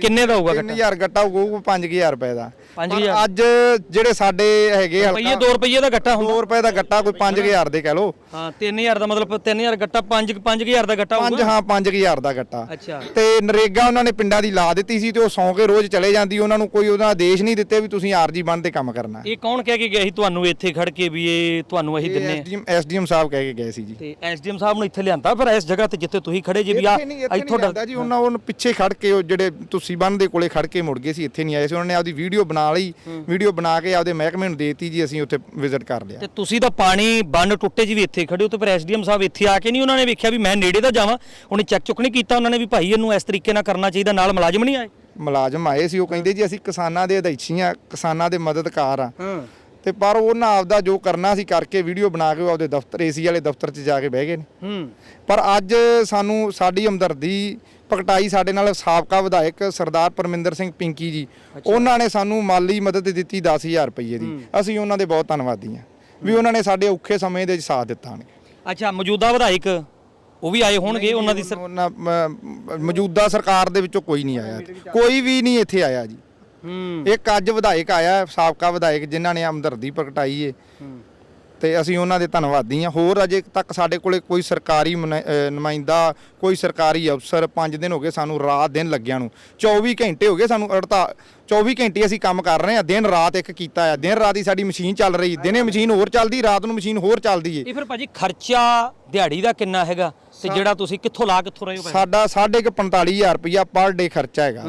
ਕਿੰਨੇ ਦਾ ਹੋਊਗਾ ਗੱਟਾ? 3000 ਗੱਟਾ ਹੋਊਗਾ 5000 ਰੁਪਏ ਦਾ। ਪੰਜ ਪਰ ਹਜ਼ਾਰ। ਅੱਜ ਜਿਹੜੇ ਸਾਡੇ ਹੈਗੇ ਰੁਪਈਏ 2 ਰੁਪਈਏ ਦਾ ਗੱਟਾ ਹੁੰਦਾ। 2 ਰੁਪਏ ਦਾ ਗੱਟਾ ਕੋਈ 5000 ਦੇ ਕਹਿ ਲਓ। ਹਾਂ 3000 ਦਾ ਮਤਲਬ 3000 ਗੱਟਾ 5 5000 ਦਾ ਗੱਟਾ 5 ਹੋਊਗਾ ਹਾਂ 5000 ਦਾ ਗੱਟਾ। ਅੱਛਾ। ਤੇ ਨਰੇਗਾ ਉਹਨਾਂ ਨੇ ਪਿੰਡਾਂ ਦੀ ਲਾ ਦਿੱਤੀ ਸੀ ਤੇ ਉਹ ਸੌਂ ਕੇ ਰੋਜ਼ ਚਲੇ ਜਾਂਦੀ ਉਹਨਾਂ ਨੂੰ ਕੋਈ ਉਹਦਾ ਆਦੇਸ਼ ਨਹੀਂ ਦਿੱਤੇ ਵੀ ਤੁਸੀਂ ਆਰਜੀ ਬੰਦ ਤੇ ਕੰਮ ਕਰਨਾ। ਇਹ ਕੌਣ ਕਹਿ ਕੇ ਗਿਆ ਸੀ ਤੁਹਾਨੂੰ ਇੱਥੇ ਖੜ ਕੇ ਵੀ ਇਹ ਤੁਹਾਨੂੰ ਤੁਹਾਨੂੰ ਅਸੀਂ ਦਿੰਨੇ ਆ। ਐਸਡੀਐਮ ਐਸਡੀਐਮ ਸਾਹਿਬ ਕਹਿ ਕੇ ਗਏ ਸੀ ਜੀ। ਤੇ ਐਸਡੀਐਮ ਸਾਹਿਬ ਨੂੰ ਇੱਥੇ ਲਿਆਂਦਾ ਫਿਰ ਇਸ ਜਗ੍ਹਾ ਤੇ ਜਿੱਥੇ ਤੁਸੀਂ ਖੜੇ ਜੇ ਵੀ ਆ ਇੱਥੇ ਨਹੀਂ ਇੱਥੇ ਇੱਥੋਂ ਨਹੀਂ ਜਾਂਦਾ ਜੀ ਉਹਨਾਂ ਉਹਨਾਂ ਪਿੱਛੇ ਖੜ ਕੇ ਉਹ ਜਿਹੜੇ ਤੁਸੀਂ ਬੰਨ ਦੇ ਕੋਲੇ ਖੜ ਕੇ ਮੁੜ ਗਏ ਸੀ ਇੱਥੇ ਨਹੀਂ ਆਏ ਸੀ ਉਹਨਾਂ ਨੇ ਆਪਦੀ ਵੀਡੀਓ ਬਣਾ ਲਈ। ਵੀਡੀਓ ਬਣਾ ਕੇ ਆਪਦੇ ਮਹਿਕਮੇ ਨੂੰ ਦੇਤੀ ਜੀ ਅਸੀਂ ਉੱਥੇ ਵਿਜ਼ਿਟ ਕਰ ਲਿਆ। ਤੇ ਤੁਸੀਂ ਤਾਂ ਪਾਣੀ ਬੰਨ ਟੁੱਟੇ ਜੀ ਵੀ ਇੱਥੇ ਖੜੇ ਹੋ ਤੇ ਫਿਰ ਐਸਡੀਐਮ ਸਾਹਿਬ ਇੱਥੇ ਆ ਕੇ ਨਹੀਂ ਉਹਨਾਂ ਨੇ ਵੇਖਿਆ ਵੀ ਮੈਂ ਨੇੜੇ ਤਾਂ ਜਾਵਾਂ ਉਹਨੇ ਚੈੱਕ ਚੁੱਕ ਨਹੀਂ ਕੀਤਾ ਉਹਨਾਂ ਨੇ ਵੀ ਭਾਈ ਇਹਨੂੰ ਇਸ ਤਰੀਕੇ ਨਾਲ ਕਰਨਾ ਚਾਹੀਦਾ ਨਾਲ ਮੁਲਾਜ਼ਮ ਨਹੀਂ ਆਏ? ਮੁਲਾਜ਼ਮ ਆਏ ਸੀ ਉਹ ਕਹਿੰਦੇ ਜੀ ਅਸੀਂ ਕਿਸਾਨਾਂ ਦੇ ਅਧਿਆਇਸ਼ੀ ਆ ਕਿਸਾਨਾਂ ਦੇ ਮਦਦਕਾਰ ਆ। ਹਾਂ। ਤੇ ਪਰ ਉਹਨਾਂ ਆਪਦਾ ਜੋ ਕਰਨਾ ਸੀ ਕਰਕੇ ਵੀਡੀਓ ਬਣਾ ਕੇ ਉਹ ਆਪਦੇ ਦਫ਼ਤਰ ਏਸੀ ਵਾਲੇ ਦਫ਼ਤਰ 'ਚ ਜਾ ਕੇ ਬਹਿ ਗਏ ਨੇ। ਹੂੰ। ਪਰ ਅੱਜ ਸਾਨੂੰ ਸਾਡੀ ਹਮਦਰਦੀ ਪ੍ਰਗਟਾਈ ਸਾਡੇ ਨਾਲ ਸਾਬਕਾ ਵਿਧਾਇਕ ਸਰਦਾਰ ਪਰਮਿੰਦਰ ਸਿੰਘ ਪਿੰਕੀ ਜੀ ਉਹਨਾਂ ਨੇ ਸਾਨੂੰ ਮਾਲੀ ਮਦਦ ਦਿੱਤੀ 10000 ਰੁਪਏ ਦੀ। ਅਸੀਂ ਉਹਨਾਂ ਦੇ ਬਹੁਤ ਧੰਨਵਾਦੀ ਹਾਂ ਵੀ ਉਹਨਾਂ ਨੇ ਸਾਡੇ ਔਖੇ ਸਮੇਂ ਦੇ ਵਿੱਚ ਸਾਥ ਦਿੱਤਾ ਹਨ ਅੱਛਾ ਮੌਜੂਦਾ ਵਿਧਾਇਕ ਉਹ ਵੀ ਆਏ ਹੋਣਗੇ ਉਹਨਾਂ ਦੀ ਉਹਨਾਂ ਮੌਜੂਦਾ ਸਰਕਾਰ ਦੇ ਵਿੱਚੋਂ ਕੋਈ ਨਹੀਂ ਆਇਆ। ਕੋਈ ਵੀ ਨਹੀਂ ਇੱਥੇ ਆਇਆ ਜੀ। ਇੱਕ ਅੱਜ ਵਿਧਾਇਕ ਆਇਆ ਸਾਬਕਾ ਵਿਧਾਇਕ ਜਿਨ੍ਹਾਂ ਨੇ ਹਮਦਰਦੀ ਪ੍ਰਗਟਾਈ ਏ। ਤੇ ਅਸੀਂ ਉਹਨਾਂ ਦੇ ਧੰਨਵਾਦੀ ਹਾਂ ਹੋਰ ਅਜੇ ਤੱਕ ਸਾਡੇ ਕੋਲੇ ਕੋਈ ਸਰਕਾਰੀ ਨੁਮਾਇੰਦਾ ਕੋਈ ਸਰਕਾਰੀ ਅਫਸਰ 5 ਦਿਨ ਹੋ ਗਏ ਸਾਨੂੰ ਰਾਤ ਦਿਨ ਲੱਗਿਆਂ ਨੂੰ। 24 ਘੰਟੇ ਹੋ ਗਏ ਸਾਨੂੰ ਅੜਤਾ 24 ਘੰਟੇ ਅਸੀਂ ਕੰਮ ਕਰ ਰਹੇ ਹਾਂ ਦਿਨ ਰਾਤ ਇੱਕ ਕੀਤਾ ਆ। ਦਿਨ ਰਾਤ ਹੀ ਸਾਡੀ ਮਸ਼ੀਨ ਚੱਲ ਰਹੀ। ਦਿਨੇ ਮਸ਼ੀਨ ਹੋਰ ਚੱਲਦੀ ਰਾਤ ਨੂੰ ਮਸ਼ੀਨ ਹੋਰ ਚੱਲਦੀ ਏ। ਇਹ ਫਿਰ ਭਾਜੀ ਖਰਚਾ ਦਿਹਾੜੀ ਦਾ ਕਿੰਨਾ ਹੈਗਾ? ਤੇ ਜਿਹੜਾ ਤੁਸੀਂ ਕਿੱਥੋਂ ਲਾ ਕਿੱਥੋਂ ਰਹੇ ਹੋ? ਸਾਡਾ ਸਾਢੇ ਕੁ 45000 ਰੁਪਇਆ ਪਰ ਡੇ ਖਰਚਾ ਹੈਗਾ।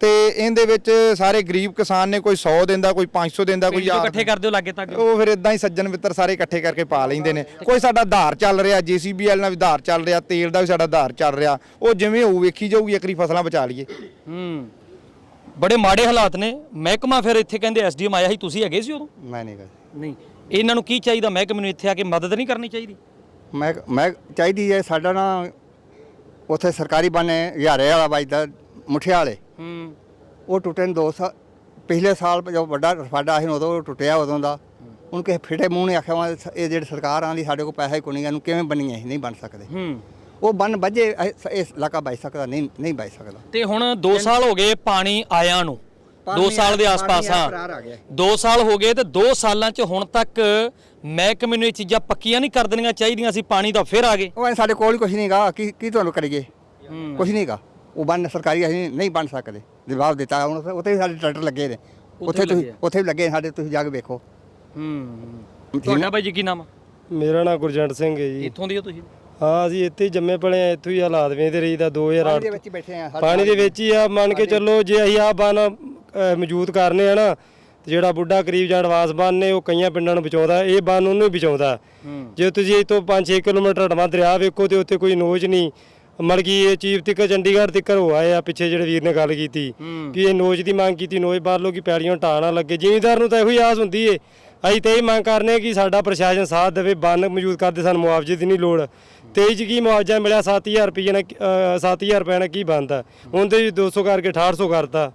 ਤੇ ਇਹਦੇ ਵਿੱਚ ਸਾਰੇ ਗਰੀਬ ਕਿਸਾਨ ਨੇ ਕੋਈ 100 ਦਿੰਦਾ ਕੋਈ 500 ਦਿੰਦਾ ਕੋਈ ਹਜ਼ਾਰ ਇਕੱਠੇ ਕਰਦੇ ਹੋ ਲਾਗੇ ਤੱਕ ਉਹ ਫਿਰ ਇਦਾਂ ਹੀ ਸੱਜਣ ਮਿੱਤਰ ਸਾਰੇ ਇਕੱਠੇ ਕਰਕੇ ਪਾ ਲੈਂਦੇ ਨੇ। ਕੋਈ ਸਾਡਾ ਆਧਾਰ ਚੱਲ ਰਿਹਾ ਜੀਸੀਬੀਐਲ ਨਾਲ ਵੀ ਆਧਾਰ ਚੱਲ ਰਿਹਾ ਤੇਲ ਦਾ ਵੀ ਸਾਡਾ ਆਧਾਰ ਚੱਲ ਰਿਹਾ ਉਹ ਜਿਵੇਂ ਉਹ ਵੇਖੀ ਜਾਊਗੀ ਇੱਕਰੀ ਫਸਲਾਂ ਬਚਾ ਲਈਏ। ਹੂੰ। ਬੜੇ ਮਾੜੇ ਹਾਲਾਤ ਨੇ। ਮਹਿਕਮਾ ਫਿਰ ਇੱਥੇ ਕਹਿੰਦੇ ਐਸਡੀਐਮ ਆਇਆ ਸੀ ਤੁਸੀਂ ਹੈਗੇ ਸੀ ਉਦੋਂ? ਮੈਂ ਨਹੀਂ ਗਾ ਨਹੀਂ। ਇਹਨਾਂ ਨੂੰ ਕੀ ਚਾਹੀਦਾ? ਮਹਿਕਮੇ ਨੂੰ ਇੱਥੇ ਆ ਕੇ ਮਦਦ ਨਹੀਂ ਕਰਨੀ ਚਾਹੀਦੀ? ਮੈਂ ਮੈਂ ਚਾਹੀਦੀ ਹੈ ਸਾਡਾ ਨਾ ਉੱਥੇ ਸਰਕਾਰੀ ਬਾਨੇ ਹਜ਼ਾਰੇ ਵਾਲਾ ਵੱਜਦਾ ਮੁਠਿਆ ਵਾਲੇ ਹੂੰ ਉਹ ਟੁੱਟੇ ਨੇ ਦੋ ਸਾਲ ਪਿਛਲੇ ਸਾਲ ਜੋ ਵੱਡਾ ਰਫਾਡਾ ਸੀ ਉਦੋਂ ਉਹ ਟੁੱਟਿਆ ਉਦੋਂ ਦਾ। ਹੁਣ ਕਿਸੇ ਫਿੱਟੇ ਮੂੰਹ ਨੇ ਆਖਿਆ ਵਾ ਇਹ ਜਿਹੜੀ ਸਰਕਾਰ ਆਂਦੀ ਸਾਡੇ ਕੋਲ ਪੈਸਾ ਹੀ ਨਹੀਂ ਇਹਨੂੰ ਕਿਵੇਂ ਬਣੀਏ? ਅਸੀਂ ਨਹੀਂ ਬਣ ਸਕਦੇ। ਹੂੰ। ਉਹ ਬਣ ਵੱਜੇ ਇਹ- ਇਸ ਇਲਾਕਾ ਬਚ ਸਕਦਾ ਨਹੀਂ ਨਹੀਂ ਬਚ ਸਕਦਾ। ਤੇ ਹੁਣ 2 ਸਾਲ ਹੋ ਗਏ ਪਾਣੀ ਆਇਆ ਨੂੰ। 2 ਸਾਲ ਦੇ ਆਸ-ਪਾਸ ਆ ਗਿਆ। 2 ਸਾਲ ਹੋ ਗਏ ਤੇ 2 ਸਾਲਾਂ 'ਚ ਹੁਣ ਤੱਕ ਮਹਿਕਮੇ ਨੂੰ ਇਹ ਚੀਜ਼ਾਂ ਪੱਕੀਆਂ ਨਹੀਂ ਕਰ ਦੇਣੀਆਂ ਚਾਹੀਦੀਆਂ ਸੀ ਪਾਣੀ ਤਾਂ ਫਿਰ ਆ ਗਏ। ਉਹ ਸਾਡੇ ਕੋਲ ਕੁਝ ਨਹੀਂਗਾ ਕੀ ਕੀ ਤੁਹਾਨੂੰ ਕਰੀਏ? ਕੁਝ ਨਹੀਂਗਾ ਉਹ ਬੰਨ ਸਰਕਾਰੀ ਅਸੀਂ ਨਹੀਂ ਬਣ ਸਕਦੇ। ਜਵਾਬ ਦਿੱਤਾ ਹੁਣ ਉੱਥੇ ਵੀ ਸਾਡੇ ਟਰੈਕਟਰ ਲੱਗੇ ਨੇ। ਉੱਥੇ ਤੁਸੀਂ। ਉੱਥੇ ਵੀ ਲੱਗੇ ਸਾਡੇ ਤੁਸੀਂ ਜਾ ਕੇ ਵੇਖੋ। ਹੂੰ। ਤੁਹਾਡਾ ਬਾਈ ਜੀ ਕੀ ਨਾਮ? ਮੇਰਾ ਨਾਮ ਗੁਰਜੰਟ ਸਿੰਘ ਹੈ ਜੀ। ਇੱਥੋਂ ਦੀ ਹੋ ਤੁਸੀਂ? ਹਾਂ ਅਸੀਂ ਇੱਥੇ ਹੀ ਜੰਮੇ ਪਲੇ ਆ ਇੱਥੋਂ ਹੀ ਹਾਲਾਤ ਵੇਂਦੇ ਰਹੀਦਾ 2008 ਦੇ ਤੋਂ। ਵਿੱਚ ਹੀ ਬੈਠੇ ਆ ਪਾਣੀ ਦੇ ਵਿੱਚ ਹੀ ਆ ਮੰਨ ਕੇ ਚੱਲੋ ਜੇ ਅਸੀਂ ਆ ਬਨ ਮੌਜੂਦ ਕਰਨੇ ਆ ਨਾ ਤੇ ਜਿਹੜਾ ਬੁੱਢਾ ਕਰੀਬ ਜਾਂ ਅਡਵਾਂਸ ਬੰਨ ਨੇ ਉਹ ਕਈਆਂ ਪਿੰਡਾਂ ਨੂੰ ਬਚਾਉਂਦਾ ਇਹ ਬੰਨ ਉਹਨੂੰ ਹੀ ਬਚਾਉਂਦਾ। ਜੇ ਤੁਸੀਂ ਇੱਥੋਂ 5-6 ਕਿਲੋਮੀਟਰ ਅਡਵਾਂ ਦਰਿਆ ਵੇਖੋ ਤੇ ਉੱਥੇ ਕੋਈ ਨੋਜ ਨਹੀਂ ਮਲਕੀ ਇਹ ਚੀਫ ਤੱਕ ਚੰਡੀਗੜ੍ਹ ਤੱਕ ਹੋ ਆਏ ਆ ਪਿੱਛੇ ਜਿਹੜੇ ਵੀਰ ਨੇ ਗੱਲ ਕੀਤੀ ਕਿ ਇਹ ਨੋਜ ਦੀ ਮੰਗ ਕੀਤੀ ਨੋਜ ਬਾਹਰ ਲੋ ਕਿ ਪੈੜੀਆਂ ਢਾਹ ਨਾ ਲੱਗੇ। ਜ਼ਿਮੀਂਦਾਰ ਨੂੰ ਤਾਂ ਇਹੋ ਹੀ ਆਸ ਹੁੰਦੀ ਏ। ਅਸੀਂ ਤੇ ਇਹ ਮੰਗ ਕਰਨੇ ਕਿ ਸਾਡਾ ਪ੍ਰਸ਼ਾਸਨ ਸਾਥ ਦੇਵੇ ਬੰਨ ਮੌਜੂਦ ਕਰਦੇ ਸਾਨੂੰ ਮੁਆਵਜ਼ੇ ਦੀ ਨਹੀਂ ਲੋੜ। ਚ ਕੀ ਮੁਆਵਜ਼ਾ ਮਿਲਿਆ? 7000 ਰੁਪਏ ਨਾਲ ਕੀ- ਅਹ 7000 ਰੁਪਏ ਨਾਲ ਕੀ ਬਣਦਾ? ਉਹਦੇ ਜੀ 200 ਕਰਕੇ 6800 ਕਰਤਾ।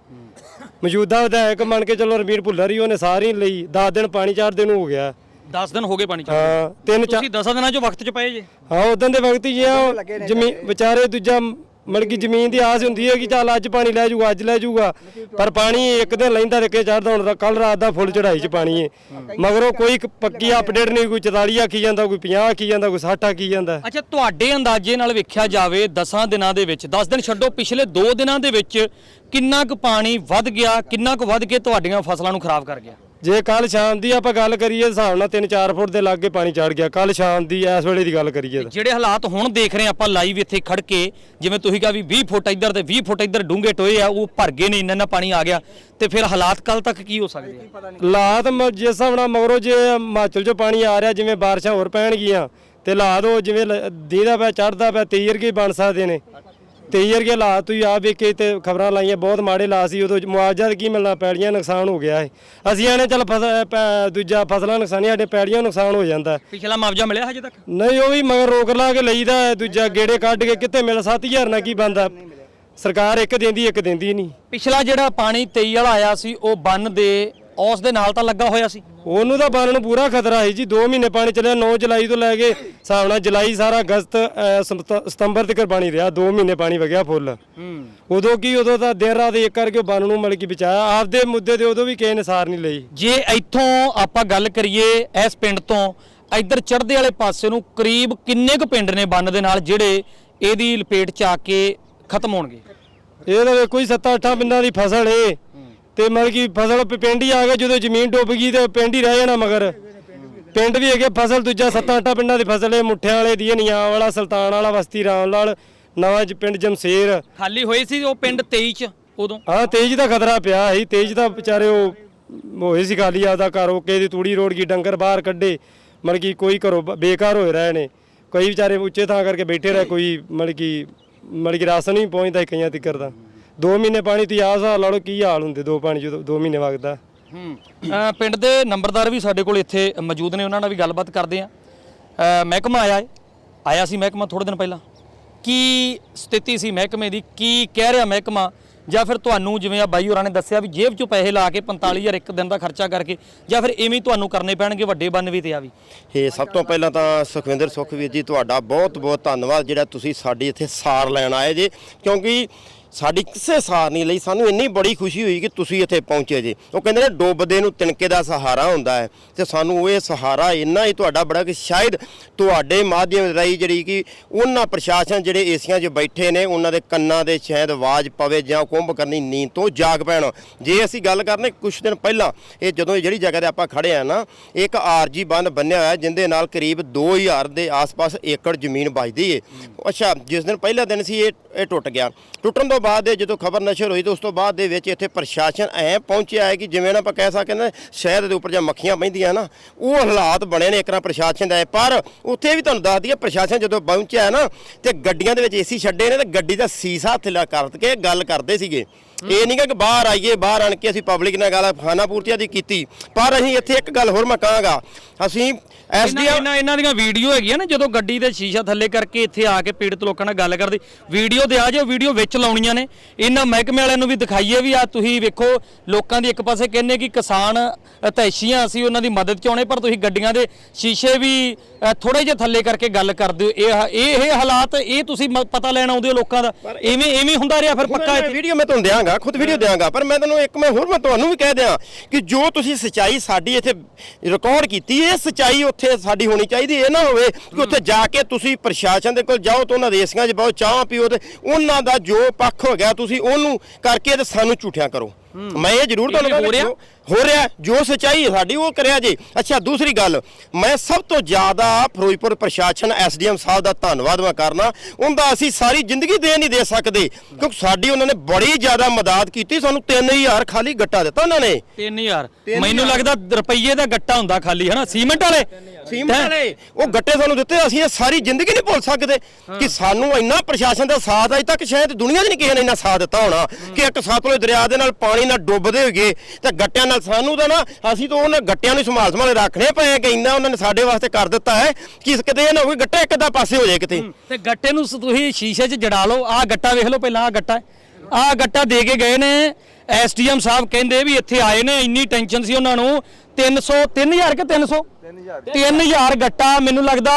ਮੌਜੂਦਾ ਵਿਧਾਇਕ ਮੰਨ ਕੇ ਚੱਲੋ ਰਮੀਰ ਭੁੱਲਰ ਹੀ ਉਹਨੇ ਸਾਰੀ ਲਈ 10 ਦਿਨ ਪਾਣੀ ਚੜ੍ਹਦੇ ਨੂੰ ਹੋ ਗਿਆ। 10 ਦਿਨ ਹੋ ਗਏ ਪਾਣੀ ਚੱਲ ਹਾਂ ਤਿੰਨ ਚਾ ਤੁਸੀਂ 10 ਦਿਨਾਂ 'ਚ ਵਕਤ 'ਚ ਪਏ ਜੇ। ਹਾਂ ਉਦੋਂ ਦੇ ਵਕਤ ਹੀ ਜਿਹਾ ਜ਼ਮੀਨ ਵਿਚਾਰੇ ਦੂਜਾ ਮਤਲਬ ਕਿ ਜ਼ਮੀਨ ਦੀ ਆਸ ਹੁੰਦੀ ਹੈ ਕਿ ਚੱਲ ਅੱਜ ਪਾਣੀ ਲੈ ਜਾਊਗਾ ਅੱਜ ਲੈ ਜਾਊਗਾ। ਪਰ ਪਾਣੀ ਇੱਕ ਦਿਨ ਲੈਂਦਾ ਤੇ ਕੇ ਚੜਦਾ ਹੁਣ ਕੱਲ ਰਾਤ ਦਾ ਫੁੱਲ ਚੜਾਈ ਚ ਪਾਣੀ ਹੈ ਮਗਰੋਂ ਕੋਈ ਇੱਕ ਪੱਕੀ ਅਪਡੇਟ ਨਹੀਂ ਕੋਈ 44 ਆਖੀ ਜਾਂਦਾ ਕੋਈ 50 ਆਖੀ ਜਾਂਦਾ ਕੋਈ 60 ਆਖੀ ਜਾਂਦਾ। ਅੱਛਾ ਤੁਹਾਡੇ ਅੰਦਾਜ਼ੇ ਨਾਲ ਵੇਖਿਆ ਜਾਵੇ 10 ਦਿਨਾਂ ਦੇ ਵਿੱਚ 10 ਦਿਨ ਛੱਡੋ ਪਿਛਲੇ 2 ਦਿਨਾਂ ਦੇ ਵਿੱਚ ਕਿੰਨਾ ਕੁ ਪਾਣੀ ਵੱਧ ਗਿਆ ਕਿੰਨਾ ਕੁ ਵੱਧ ਕੇ ਤੁਹਾਡੀਆਂ ਫਸਲਾਂ ਨੂੰ ਖਰਾਬ ਕਰ ਗਿਆ? ਜੇ ਕੱਲ ਸ਼ਾਮ ਦੀ ਆਪਾਂ ਗੱਲ ਕਰੀਏ ਹਿਸਾਬ ਨਾਲ 3-4 ਫੁੱਟ ਦੇ ਲਾਗੇ ਪਾਣੀ ਚੜ ਗਿਆ। ਕੱਲ ਸ਼ਾਮ ਦੀ ਇਸ ਵੇਲੇ ਦੀ ਗੱਲ ਕਰੀਏ ਤਾਂ। ਜਿਹੜੇ ਹਾਲਾਤ ਹੁਣ ਦੇਖ ਰਹੇ ਆਪਾਂ ਲਾਈਵ ਇੱਥੇ ਖੜ ਕੇ ਜਿਵੇਂ ਤੁਸੀਂ ਕਿਹਾ ਵੀ 20 ਫੁੱਟ ਇੱਧਰ ਤੇ 20 ਫੁੱਟ ਇੱਧਰ ਡੂੰਘੇ ਟੋਏ ਆ ਉਹ ਭਰ ਗਏ ਨੇ ਇੰਨਾ ਇੰਨਾ ਪਾਣੀ ਆ ਗਿਆ। ਤੇ ਫਿਰ ਹਾਲਾਤ ਕੱਲ ਤੱਕ ਕੀ ਹੋ ਸਕਦੇ ਆ? ਹਾਲਾਤ ਮ- ਜਿਸ ਹਿਸਾਬ ਨਾਲ ਮਗਰੋਂ ਜੇ ਹਿਮਾਚਲ ਚੋਂ ਪਾਣੀ ਆ ਰਿਹਾ ਜਿਵੇਂ ਬਾਰਿਸ਼ਾਂ ਹੋਰ ਪੈਣਗੀਆਂ ਤੇ ਹਾਲਾਤ ਉਹ ਜਿਵੇਂ ਲ- ਦੀਦਾ ਪਿਆ ਚੜਦਾ ਪਿਆ ਤੇਈ ਵਰਗੇ ਬਣ ਸਕਦੇ ਨੇ। ਤੇਈ ਵਰਗੇ ਹਾਲਾਤ ਤੁਸੀਂ ਆਪ ਵੇਖ ਕੇ ਤੇ ਖਬਰਾਂ ਲਾਈਆਂ ਬਹੁਤ ਮਾੜੇ ਹਾਲਾਤ ਸੀ ਉਦੋਂ ਮੁਆਵਜ਼ਾ ਤਾਂ ਕੀ ਮਿਲਣਾ ਪੈੜੀਆਂ ਨੁਕਸਾਨ ਹੋ ਗਿਆ ਹੈ ਅਸੀਂ ਆਨੇ ਚੱਲ ਫਸਲ ਪੈ- ਦੂਜਾ ਫਸਲਾਂ ਨੁਕਸਾਨੀ ਸਾਡੇ ਪੈੜੀਆਂ ਨੁਕਸਾਨ ਹੋ ਜਾਂਦਾ। ਪਿਛਲਾ ਮੁਆਵਜ਼ਾ ਮਿਲਿਆ ਹਜੇ ਤੱਕ? ਨਹੀਂ ਉਹ ਵੀ ਮਗਰ ਰੋਕ ਲਾ ਕੇ ਲਈਦਾ ਹੈ, ਦੂਜਾ ਗੇੜੇ ਕੱਢ ਕੇ ਕਿੱਥੇ ਮਿਲ 7000 ਨਾਲ ਕੀ ਬੰਦਾ ਸਰਕਾਰ ਇੱਕ ਦਿੰਦੀ ਇੱਕ ਦਿੰਦੀ ਨਹੀਂ। ਪਿਛਲਾ ਜਿਹੜਾ ਪਾਣੀ 23 ਵਾਲਾ ਆਇਆ ਸੀ ਉਹ ਬੰਨ ਦੇ ਔਸ ਦੇ ਨਾਲ ਤਾਂ ਲੱਗਾ ਹੋਇਆ ਸੀ। ਉਹਨੂੰ ਤਾਂ ਬਾਲਣ ਨੂੰ ਪੂਰਾ ਖਤਰਾ ਸੀ ਜੀ। 2 ਮਹੀਨੇ ਪਾਣੀ ਚੱਲਿਆ 9 ਜੁਲਾਈ ਤੋਂ ਲੈ ਕੇ ਹਿਸਾਬ ਨਾਲ ਜੁਲਾਈ ਸਾਰਾ ਅਗਸਤ ਸਤੰਬਰ ਤੱਕ ਪਾਣੀ ਰਿਹਾ। 2 ਮਹੀਨੇ ਪਾਣੀ ਵਗਿਆ ਫੁੱਲ। ਉਦੋਂ ਕੀ ਉਦੋਂ ਤਾਂ ਦਿਨ ਰਾਤ ਇੱਕ ਕਰਕੇ ਬੰਨ ਨੂੰ ਮਲ ਕੇ ਬਚਾਇਆ। ਆਪਦੇ ਮੁੱਦੇ ਤੇ ਉਦੋਂ ਵੀ ਕਿਸੇ ਨੇ ਸਾਰ ਨਹੀਂ ਲਈ। ਜੇ ਇੱਥੋਂ ਆਪਾਂ ਗੱਲ ਕਰੀਏ ਇਸ ਪਿੰਡ ਤੋਂ ਇੱਧਰ ਚੜ੍ਹਦੇ ਵਾਲੇ ਪਾਸੇ ਨੂੰ ਕਰੀਬ ਕਿੰਨੇ ਕੁ ਪਿੰਡ ਨੇ ਬੰਨ ਦੇ ਨਾਲ ਜਿਹੜੇ ਇਹਦੀ ਲਪੇਟ ਚ ਆ ਕੇ ਖਤਮ ਹੋਣਗੇ? ਇਹ ਤਾਂ ਵੇਖੋ ਹੀ 7-8 ਪਿੰਡਾਂ ਦੀ ਫਸਲ ਏ। ਤੇ ਮਤਲਬ ਕਿ ਫਸਲ ਪ- ਪਿੰਡ ਹੀ ਆ ਗਿਆ ਜਦੋਂ ਜ਼ਮੀਨ ਡੁੱਬ ਗਈ ਤੇ ਪਿੰਡ ਹੀ ਰਹਿ ਜਾਣਾ ਮਗਰ। ਪਿੰਡ ਵੀ ਹੈਗੇ ਫਸਲ ਦੂਜਾ ਸੱਤਾਂ ਅੱਠਾਂ ਪਿੰਡਾਂ ਦੀ ਫਸਲ ਹੈ ਮੁੱਠਿਆਂ ਵਾਲੇ ਦੀ ਨੀਆਂ ਵਾਲਾ ਸੁਲਤਾਨ ਵਾਲਾ ਬਸਤੀ ਰਾਮ ਲਾਲ ਨਵਾਂ ਜ- ਪਿੰਡ ਜਮਸ਼ੇਰ। ਖਾਲੀ ਹੋਏ ਸੀ ਉਹ ਪਿੰਡ 23 ਚ ਉਦੋਂ? ਹਾਂ ਤੇਜ ਦਾ ਖਤਰਾ ਪਿਆ ਸੀ ਤੇਜ ਦਾ ਵਿਚਾਰੇ ਉਹ ਹੋਏ ਸੀ ਖਾਲੀ ਆਪਦਾ ਘਰ ਓਕੇ ਦੀ ਤੂੜੀ ਰੋੜ ਗਈ ਡੰਗਰ ਬਾਹਰ ਕੱਢੇ ਮਤਲਬ ਕਿ ਕੋਈ ਘਰੋਂ ਬ- ਬੇਕਾਰ ਹੋਏ ਰਹੇ ਨੇ। ਕਈ ਵਿਚਾਰੇ ਉੱਚੇ ਥਾਂ ਕਰਕੇ ਬੈਠੇ ਰਹੇ ਕੋਈ ਮਤਲਬ ਕਿ ਮਤਲਬ ਕਿ ਰਾਸ਼ਨ ਨਹੀਂ ਪਹੁੰਚਦਾ ਕਈਆਂ ਤੱਕਰ ਦਾ। 2 ਮਹੀਨੇ ਪਾਣੀ ਤੁਸੀਂ ਆਹ ਹਿਸਾਬ ਲਾ ਲਓ ਕੀ ਹਾਲ ਹੁੰਦੇ ਦੋ ਪਾਣੀ ਜਦੋਂ 2 ਮਹੀਨੇ ਵਗਦਾ। ਹੂੰ। ਅ, ਪਿੰਡ ਦੇ ਨੰਬਰਦਾਰ ਵੀ ਸਾਡੇ ਕੋਲ ਇੱਥੇ ਮੌਜੂਦ ਨੇ ਉਹਨਾਂ ਨਾਲ ਵੀ ਗੱਲਬਾਤ ਕਰਦੇ ਆ ਅ, ਮਹਿਕਮਾ ਆਇਆ ਹੈ ਆਇਆ ਸੀ ਮਹਿਕਮਾ ਥੋੜੇ ਦਿਨ ਪਹਿਲਾਂ। ਕੀ ਸਥਿਤੀ ਸੀ ਮਹਿਕਮੇ ਦੀ? ਕੀ ਕਹਿ ਰਿਹਾ ਮਹਿਕਮਾ? ਜਾਂ ਫਿਰ ਤੁਹਾਨੂੰ ਜਿਵੇਂ ਆ ਬਾਈ ਹੋਰਾਂ ਨੇ ਦੱਸਿਆ ਵੀ ਜੇਬ ਚੋਂ ਪੈਸੇ ਲਾ ਕੇ 45000 ਇੱਕ ਦਿਨ ਦਾ ਖਰਚਾ ਕਰਕੇ ਜਾਂ ਫਿਰ ਹੀ ਤੁਹਾਨੂੰ ਕਰਨੇ ਪੈਣਗੇ ਵੱਡੇ ਬੰਨ ਵੀ ਤੇ ਆ ਵੀ? ਇਹ ਸਭ ਤੋਂ ਪਹਿਲਾਂ ਤਾਂ ਸੁਖਵਿੰਦਰ ਸੁਖਵੀਰ ਜੀ ਤੁਹਾਡਾ ਬਹੁਤ ਬਹੁਤ ਧੰਨਵਾਦ ਜਿਹੜਾ ਤੁਸੀਂ ਸਾਡੀ ਇੱਥੇ ਸਾਰ ਲੈਣ ਆਏ ਜੇ। ਕਿਉਂਕਿ ਸਾਡੀ ਕਿਸੇ ਸਾਰ ਨਹੀਂ ਲਈ। ਸਾਨੂੰ ਇੰਨੀ ਬੜੀ ਖੁਸ਼ੀ ਹੋਈ ਕਿ ਤੁਸੀਂ ਇੱਥੇ ਪਹੁੰਚੇ ਜੇ। ਉਹ ਕਹਿੰਦੇ ਨੇ ਡੋਬਦੇ ਨੂੰ ਤਿਣਕੇ ਦਾ ਸਹਾਰਾ ਹੁੰਦਾ ਹੈ। ਤੇ ਸਾਨੂੰ ਉਹ ਇਹ ਸਹਾਰਾ ਇੰਨਾ ਹੀ ਤੁਹਾਡਾ ਬੜਾ ਕਿ ਸ਼ਾਇਦ ਤੁਹਾਡੇ ਮਾਧਿਅਮ ਰਾਹੀਂ ਜਿਹੜੀ ਕਿ ਉਹਨਾਂ ਪ੍ਰਸ਼ਾਸਨ ਜਿਹੜੇ ਏਸੀਆਂ 'ਚ ਬੈਠੇ ਨੇ, ਉਹਨਾਂ ਦੇ ਕੰਨਾਂ ਦੇ ਸ਼ਾਇਦ ਆਵਾਜ਼ ਪਵੇ ਜਾਂ ਕੁੰਭ ਕਰਨੀ ਨੀਂਦ ਤੋਂ ਜਾਗ ਪੈਣ। ਜੇ ਅਸੀਂ ਗੱਲ ਕਰਨੇ ਕੁਝ ਦਿਨ ਪਹਿਲਾਂ, ਇਹ ਜਦੋਂ ਜਿਹੜੀ ਜਗ੍ਹਾ ਤੇ ਆਪਾਂ ਖੜੇ ਆ ਨਾ ਇੱਕ ਆਰਜੀ ਬੰਨ ਬੰਨਿਆ ਹੋਇਆ ਜਿੰਦੇ ਨਾਲ ਕਰੀਬ 2000 ਦੇ ਆਸ-ਪਾਸ ਏਕੜ ਜ਼ਮੀਨ ਬਚਦੀ ਏ। ਅੱਛਾ, ਜਿਸ ਦਿਨ ਪਹਿਲਾ ਦਿਨ ਸੀ, ਇਹ ਇਹ ਟੁੱਟ ਗਿਆ। ਟੁੱਟਣ ਤੋਂ ਬਾਅਦ ਇਹ ਜਦੋਂ ਖਬਰ ਨਸ਼ਰ ਹੋਈ ਤੇ ਉਸ ਤੋਂ ਬਾਅਦ ਦੇ ਵਿੱਚ ਇੱਥੇ ਪ੍ਰਸ਼ਾਸਨ ਐ ਪਹੁੰਚਿਆ ਹੈ ਕਿ ਜਿਵੇਂ ਨਾ ਆਪਾਂ ਕਹਿ ਸਕਦੇ ਹਾਂ ਸ਼ਹਿਰ ਦੇ ਉੱਪਰ ਜਾਂ ਮੱਖੀਆਂ ਬੈਂਦੀਆਂ ਨਾ, ਉਹ ਹਾਲਾਤ ਬਣੇ ਨੇ ਇੱਕ ਤਰ੍ਹਾਂ ਪ੍ਰਸ਼ਾਸਨ ਦਾ ਪਰ ਉੱਥੇ ਵੀ ਤੁਹਾਨੂੰ ਦੱਸ ਦਈਏ, ਪ੍ਰਸ਼ਾਸਨ ਜਦੋਂ ਪਹੁੰਚਿਆ ਨਾ ਤੇ ਗੱਡੀਆਂ ਦੇ ਵਿੱਚ ਏਸੀ ਛੱਡੇ ਨੇ ਤੇ ਗੱਡੀ ਦਾ ਸੀਸਾ ਥੱਲੇ ਕਰਕੇ ਗੱਲ ਕਰਦੇ ਸੀਗੇ। ਇਹ ਨਹੀਂ ਕਿ ਬਾਹਰ ਆਈਏ ਬਾਹਰ ਆਣ ਕੇ ਅਸੀਂ ਪਬਲਿਕ ਨਾਲ ਗੱਲ ਖਾਨਾ ਪੂਰਤੀਆਂ ਦੀ ਕੀਤੀ। ਪਰ ਅਸੀਂ ਇੱਥੇ ਇੱਕ ਗੱਲ ਹੋਰ ਮੈਂ ਕਹਾਂਗਾ ਅਸੀਂ ਐਸਡੀਐਮ ਇਹਨਾਂ ਇਹਨਾਂ ਦੀਆਂ ਵੀਡੀਓ ਹੈਗੀਆਂ ਨਾ ਜਦੋਂ ਗੱਡੀ ਦੇ ਸ਼ੀਸ਼ਾ ਥੱਲੇ ਕਰਕੇ ਇੱਥੇ ਆ ਕੇ ਪੀੜਤ ਲੋਕਾਂ ਨਾਲ ਗੱਲ ਕਰਦੇ। ਵੀਡੀਓ ਦੇ ਆ ਜਾਓ ਵੀਡੀਓ ਵਿੱਚ ਲਾਉਣੀਆਂ ਨੇ। ਇਹਨਾਂ ਮਹਿਕਮੇ ਵਾਲਿਆਂ ਨੂੰ ਵੀ ਦਿਖਾਈਏ ਵੀ ਆ ਤੁਸੀਂ ਵੇਖੋ ਲੋਕਾਂ ਦੀ ਇੱਕ ਪਾਸੇ ਕਹਿੰਦੇ ਕਿ ਕਿਸਾਨ ਤੈਸ਼ੀਆਂ ਅਸੀਂ ਉਹਨਾਂ ਦੀ ਮਦਦ ਚਾਉਣੇ ਪਰ ਤੁਸੀਂ ਗੱਡੀਆਂ ਦੇ ਸ਼ੀਸ਼ੇ ਵੀ ਥੋੜੇ ਜਿਹਾ ਥੱਲੇ ਕਰਕੇ ਗੱਲ ਕਰਦੇ ਹੋ ਇਹ ਇਹ ਇਹ ਹਾਲਾਤ ਇਹ ਤੁਸੀਂ ਮ- ਪਤਾ ਲੈਣ ਆਉਂਦੇ ਹੋ ਲੋਕਾਂ ਦਾ। ਐਵੇਂ ਐਵੇਂ ਹੁੰਦਾ ਰਿਹਾ ਫਿਰ ਪੱਕਾ ਇੱਥੇ? ਵੀਡੀਓ ਮੈਂ ਤੁਹਾਨੂੰ ਦਿਆਂਗਾ ਖੁਦ ਵੀਡੀਓ ਦਿਆਂਗਾ ਪਰ ਮੈਂ ਤੁਹਾਨੂੰ ਇੱਕ ਮੈਂ ਹੋਰ ਮੈਂ ਤੁਹਾਨੂੰ ਵੀ ਕਹਿ ਦਿਆਂ ਕਿ ਜੋ ਤੁਸੀਂ ਸਚਾਈ ਸਾਡੀ ਇੱਥੇ ਰਿਕਾਰਡ ਕੀਤੀ ਇਹ ਸਚਾਈ ਉੱਥੇ ਸਾਡੀ ਹੋਣੀ ਚਾਹੀਦੀ ਇਹ ਨਾ ਹੋਵੇ ਕਿ ਉੱਥੇ ਜਾ ਕੇ ਤੁਸੀਂ ਪ੍ਰਸ਼ਾਸਨ ਦੇ ਕੋਲ ਜਾਓ ਤਾਂ ਉਹਨਾਂ ਦੇ ਏਸੀਆਂ 'ਚ ਬਹੁਤ ਚਾਹ ਪੀਓ ਤੇ ਉਹਨਾਂ ਦਾ ਜੋ ਪੱਖ ਹੋ ਗਿਆ ਤੁਸੀਂ ਉਹਨੂੰ ਕਰਕੇ ਤੇ ਸਾਨੂੰ ਝੂਠਿਆਂ ਕਰੋ। ਮੈਂ ਇਹ ਜ਼ਰੂਰ ਤੁਹਾਨੂੰ ਹੋ ਰਿਹਾ? ਹੋ ਰਿਹਾ ਜੋ ਸਚਾਈ ਸਾਡੀ ਉਹ ਕਰਿਆ ਜੀ। ਅੱਛਾ ਦੂਸਰੀ ਗੱਲ ਮੈਂ ਸਭ ਤੋਂ ਜ਼ਿਆਦਾ ਫਿਰੋਜ਼ਪੁਰ ਪ੍ਰਸ਼ਾਸਨ ਐਸਡੀਐਮ ਸਾਹਿਬ ਦਾ ਧੰਨਵਾਦ ਮੈਂ ਕਰਨਾ। ਉਹਦਾ ਅਸੀਂ ਸਾਰੀ ਜ਼ਿੰਦਗੀ ਦੇ ਨਹੀਂ ਦੇ ਸਕਦੇ ਕਿਉਂਕਿ ਸਾਡੀ ਉਹਨਾਂ ਨੇ ਬੜੀ ਜ਼ਿਆਦਾ ਮਦਦ ਕੀਤੀ ਸਾਨੂੰ 3000 ਖਾਲੀ ਗੱਟਾ ਦਿੱਤਾ ਉਹਨਾਂ ਨੇ। 3000 ਮੈਨੂੰ ਲੱਗਦਾ ਰੁਪਈਏ ਦਾ ਗੱਟਾ ਹੁੰਦਾ ਖਾਲੀ ਹਨਾ? ਸੀਮੈਂਟ ਵਾਲੇ? ਸੀਮਟ ਵਾਲੇ। ਉਹ ਗੱਟੇ ਸਾਨੂੰ ਦਿੱਤੇ ਅਸੀਂ ਇਹ ਸਾਰੀ ਜ਼ਿੰਦਗੀ ਨਹੀਂ ਭੁੱਲ ਸਕਦੇ ਕਿ ਸਾਨੂੰ ਇੰਨਾ ਪ੍ਰਸ਼ਾਸਨ ਦਾ ਸਾਥ ਅਜੇ ਤੱਕ ਸ਼ਾਇਦ ਦੁਨੀਆ 'ਚ ਨਹੀਂ ਕਿਸੇ ਨੇ ਇੰਨਾ ਸਾਥ ਦਿੱਤਾ ਹੋਣਾ ਕਿ ਇੱਕ ਸਤਲੁਜ ਦਰਿਆ ਦੇ ਨਾਲ ਪਾਣੀ ਨਾਲ ਡੁੱਬਦੇ ਹੋਗੇ ਤੇ ਗੱਟਿਆਂ ਨਾਲ ਸਾਨੂੰ ਤਾਂ ਨਾ, ਅਸੀਂ ਤਾਂ ਉਹਨਾਂ ਗੱਟਿਆਂ ਨੂੰ ਸੰਭਾਲ ਸੰਭਾਲ ਰੱਖਣੇ ਪਏ ਕਿ ਇੰਨਾ ਉਹਨਾਂ ਨੇ ਸਾਡੇ ਵਾਸਤੇ ਕਰ ਦਿੱਤਾ ਹੈ, ਕਿ ਕਿਤੇ ਇਹ ਨਾ ਕੋਈ ਗੱਟਾ ਇੱਕ ਦਾ ਪਾਸੇ ਹੋ ਜਾਏ ਕਿਤੇ। ਤੇ ਗੱਟੇ ਨੂੰ ਤੁਸੀਂ ਸ਼ੀਸ਼ੇ 'ਚ ਜੜਾ ਲਓ, ਆਹ ਗੱਟਾ ਵੇਖ ਲਓ ਪਹਿਲਾਂ ਆਹ ਗੱਟਾ ਆਹ ਗੱਟਾ ਦੇ ਕੇ ਗਏ ਨੇ ਐਸਡੀਐਮ ਸਾਹਿਬ ਕਹਿੰਦੇ ਵੀ ਇੱਥੇ ਆਏ ਨੇ ਇੰਨੀ ਟੈਨਸ਼ਨ ਸੀ ਉਹਨਾਂ ਨੂੰ। 300 3000 ਕਿ 300 3000 ਗੱਟਾ ਮੈਨੂੰ ਲੱਗਦਾ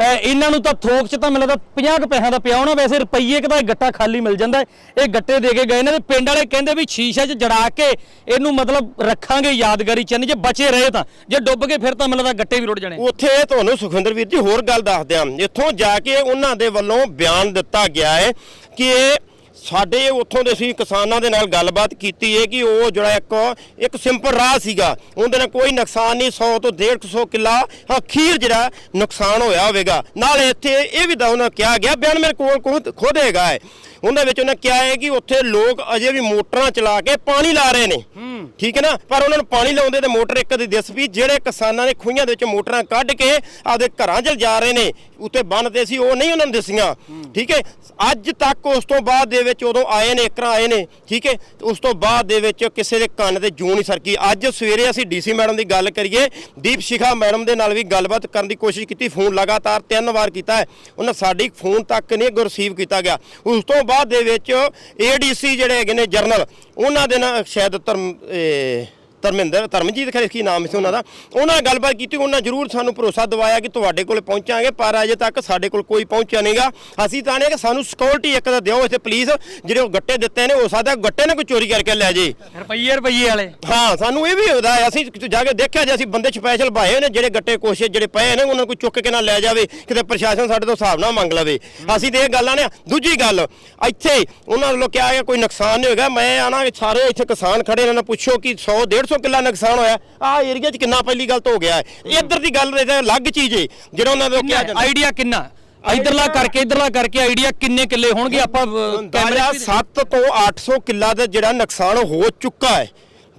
ਇਹਨਾਂ ਨੂੰ ਤਾਂ ਥੋਕ 'ਚ ਤਾਂ ਮੈਨੂੰ ਲੱਗਦਾ 50 ਕੁ ਪੈਸਿਆਂ ਦਾ ਪਿਆ ਹੋਣਾ। ਵੈਸੇ ਰੁਪਈਏ ਕੁ ਇਹ ਗੱਟਾ ਖਾਲੀ ਮਿਲ ਜਾਂਦਾ। ਹੈ। ਇਹ ਗੱਟੇ ਦੇ ਕੇ ਗਏ ਨੇ ਤੇ ਪਿੰਡ ਵਾਲੇ ਕਹਿੰਦੇ ਵੀ ਸ਼ੀਸ਼ੇ 'ਚ ਜੜਾ ਕੇ ਇਹਨੂੰ ਮਤਲਬ ਰੱਖਾਂਗੇ ਯਾਦਗਾਰੀ ਚੰਨ। ਜੇ ਬਚੇ ਰਹੇ ਤਾਂ ਜੇ ਡੁੱਬ ਗਏ ਫਿਰ ਤਾਂ ਮੈਨੂੰ ਲੱਗਦਾ ਗੱਟੇ ਵੀ ਰੁੜ ਜਾਣੇ। ਉੱਥੇ ਤੁਹਾਨੂੰ ਸੁਖਵਿੰਦਰ ਵੀਰ ਜੀ ਹੋਰ ਗੱਲ ਦੱਸ ਦਿਆਂ ਇੱਥੋਂ ਜਾ ਕੇ ਉਹਨਾਂ ਦੇ ਵੱਲੋਂ ਬਿਆਨ ਦਿੱਤਾ ਗਿਆ ਹੈ ਕਿ ਇਹ ਸਾਡੇ ਉੱਥੋਂ ਦੇ ਅਸੀਂ ਕਿਸਾਨਾਂ ਦੇ ਨਾਲ ਗੱਲਬਾਤ ਕੀਤੀ ਹੈ ਕਿ ਉਹ ਜਿਹੜਾ ਇੱਕ ਇੱਕ ਸਿੰਪਲ ਰਾਹ ਸੀਗਾ, ਉਹਦੇ ਨਾਲ ਕੋਈ ਨੁਕਸਾਨ ਨਹੀਂ 100 ਤੋਂ 150 ਕਿੱਲਾ ਅਖੀਰ ਜਿਹੜਾ ਨੁਕਸਾਨ ਹੋਇਆ ਹੋਵੇਗਾ। ਨਾਲ ਇੱਥੇ ਇਹ ਵੀ ਦਾ ਉਹਨਾਂ ਕਿਹਾ ਗਿਆ, ਬਿਆਨ ਮੇਰੇ ਕੋਲ ਖੁਦ- ਖੁਦ ਹੈਗਾ ਹੈ। ਉਹਦੇ ਵਿੱਚ ਉਹਨਾਂ ਕਿਹਾ ਹੈ ਕਿ ਉੱਥੇ ਲੋਕ ਅਜੇ ਵੀ ਮੋਟਰਾਂ ਚਲਾ ਕੇ ਪਾਣੀ ਲਾ ਰਹੇ ਨੇ। ਠੀਕ ਹੈ ਨਾ? ਪਰ ਉਹਨਾਂ ਨੂੰ ਪਾਣੀ ਲਾਉਂਦੇ ਤੇ ਮੋਟਰ ਇੱਕ ਦੀ ਦਿਸ ਵੀ ਜਿਹੜੇ ਕਿਸਾਨਾਂ ਨੇ ਖੂਹਾਂ ਦੇ ਵਿੱਚ ਮੋਟਰਾਂ ਕੱਢ ਕੇ ਆਪਦੇ ਘਰਾਂ 'ਚ ਜਾ ਰਹੇ ਨੇ ਉੱਤੇ ਬੰਨਦੇ ਸੀ ਉਹ ਨਹੀਂ ਉਹਨਾਂ ਨੂੰ ਦਿਸੀਆਂ। ਠੀਕ ਹੈ? ਅੱਜ ਤੱਕ ਉਸ ਤੋਂ ਬਾਅਦ ਦੇ ਵਿੱਚ ਉਦੋਂ ਆਏ ਨੇ ਇਕਰਾ ਆਏ ਨੇ। ਠੀਕ ਹੈ? ਉਸ ਤੋਂ ਬਾਅਦ ਦੇ ਵਿੱਚ ਕਿਸੇ ਦੇ ਕੰਨ ਤੇ ਜੂੰ ਨਹੀਂ ਸਰਕੀ। ਅੱਜ ਸਵੇਰੇ ਅਸੀਂ ਡੀਸੀ ਮੈਡਮ ਦੀ ਗੱਲ ਕਰੀਏ ਦੀਪ ਸ਼ਿਖਾ ਮੈਡਮ ਦੇ ਨਾਲ ਵੀ ਗੱਲਬਾਤ ਕਰਨ ਦੀ ਕੋਸ਼ਿਸ਼ ਕੀਤੀ ਫੋਨ ਲਗਾਤਾਰ ਤਿੰਨ ਵਾਰ ਕੀਤਾ ਹੈ। ਉਹਨਾਂ ਸਾਡੀ ਫੋਨ ਤੱਕ ਨਹੀਂ ਰਿਸੀਵ ਕੀਤਾ ਗਿਆ। ਉਸ ਤੋਂ ਬਾਅਦ ਦੇ ਵਿੱਚ ਏਡੀਸੀ ਜਿਹੜੇ ਹੈਗੇ ਨੇ ਜਰਨਲ ਉਹਨਾਂ ਦੇ ਨਾਲ ਸ਼ਾਇਦ ਧਰਮ ਧਰਮਿੰਦਰ ਧਰਮਜੀਤ ਖਰੇ ਕੀ ਨਾਮ ਸੀ ਉਹਨਾਂ ਦਾ? ਉਹਨਾਂ ਨਾਲ ਗੱਲਬਾਤ ਕੀਤੀ ਉਹਨਾਂ ਜ਼ਰੂਰ ਸਾਨੂੰ ਭਰੋਸਾ ਦਿਵਾਇਆ ਕਿ ਤੁਹਾਡੇ ਕੋਲ ਪਹੁੰਚਾਂਗੇ ਪਰ ਅਜੇ ਤੱਕ ਸਾਡੇ ਕੋਲ ਕੋਈ ਪਹੁੰਚਿਆ ਨਹੀਂਗਾ। ਅਸੀਂ ਤਾਂ ਨੇ ਕਿ ਸਾਨੂੰ ਸਿਕਿਉਰਿਟੀ ਇੱਕ ਦਾ ਦਿਓ ਇੱਥੇ ਪੁਲਿਸ ਜਿਹੜੇ ਉਹ ਗੱਟੇ ਦਿੱਤੇ ਨੇ ਹੋ ਸਕਦਾ ਗੱਟੇ ਨੇ ਕੋਈ ਚੋਰੀ ਕਰਕੇ ਲੈ ਜੇ। ਰੁਪਈਏ ਰੁਪਈਏ ਵਾਲੇ। ਹਾਂ ਸਾਨੂੰ ਇਹ ਵੀ ਹੁੰਦਾ ਅਸੀਂ ਜਾ ਕੇ ਦੇਖਿਆ ਜੇ ਅਸੀਂ ਬੰਦੇ ਸਪੈਸ਼ਲ ਭਾਏ ਨੇ ਜਿਹੜੇ ਗੱਟੇ ਕੋਸ਼ੇ ਜਿਹੜੇ ਪਏ ਨੇ ਉਹਨਾਂ ਨੂੰ ਕੋਈ ਚੁੱਕ ਕੇ ਨਾ ਲੈ ਜਾਵੇ ਕਿਤੇ ਪ੍ਰਸ਼ਾਸਨ ਸਾਡੇ ਤੋਂ ਹਿਸਾਬ ਨਾ ਮੰਗ ਲਵੇ। ਅਸੀਂ ਤੇ ਇਹ ਗੱਲਾਂ ਨੇ ਦੂਜੀ ਗੱਲ ਇੱਥੇ ਉਹਨਾਂ ਵੱਲੋਂ ਕਿਹਾ ਗਿਆ ਕੋਈ ਨੁਕਸਾਨ ਨਹੀਂ ਹੋਏਗਾ। ਮੈਂ ਆਣਾ ਸਾਰੇ ਇੱਥੇ ਕਿਸਾਨ ਖੜੇ ਨੇ ਉਹਨਾਂ ਨੂੰ ਪੁੱਛੋ ਕਿ 100 150 150 ਕਿੱਲਾ ਨੁਕਸਾਨ ਹੋਇਆ। ਆ ਏਰੀਆ 'ਚ ਕਿੰਨਾ ਪਹਿਲੀ ਗੱਲ ਤਾਂ ਹੋ ਗਿਆ ਹੈ। ਇੱਧਰ ਦੀ ਗੱਲ ਇਹ ਅਲੱਗ ਚੀਜ਼ ਏ ਜਿਹੜਾ ਉਹਨਾਂ ਦੇ ਕਿਹਾ ਜਾਂਦਾ। ਆਈਡੀਆ ਕਿੰਨਾ? ਇਧਰਲਾ ਕਰਕੇ ਇਧਰਲਾ ਕਰਕੇ ਆਈਡੀਆ ਕਿੰਨੇ ਕਿੱਲੇ ਹੋਣਗੇ? ਆਪਾਂ ਕੈਮਰੇ ਅੰਦਾਜ਼ਾ 7 ਤੋਂ 800 ਕਿੱਲਾ ਦਾ ਜਿਹੜਾ ਨੁਕਸਾਨ ਹੋ ਚੁੱਕਾ ਹੈ।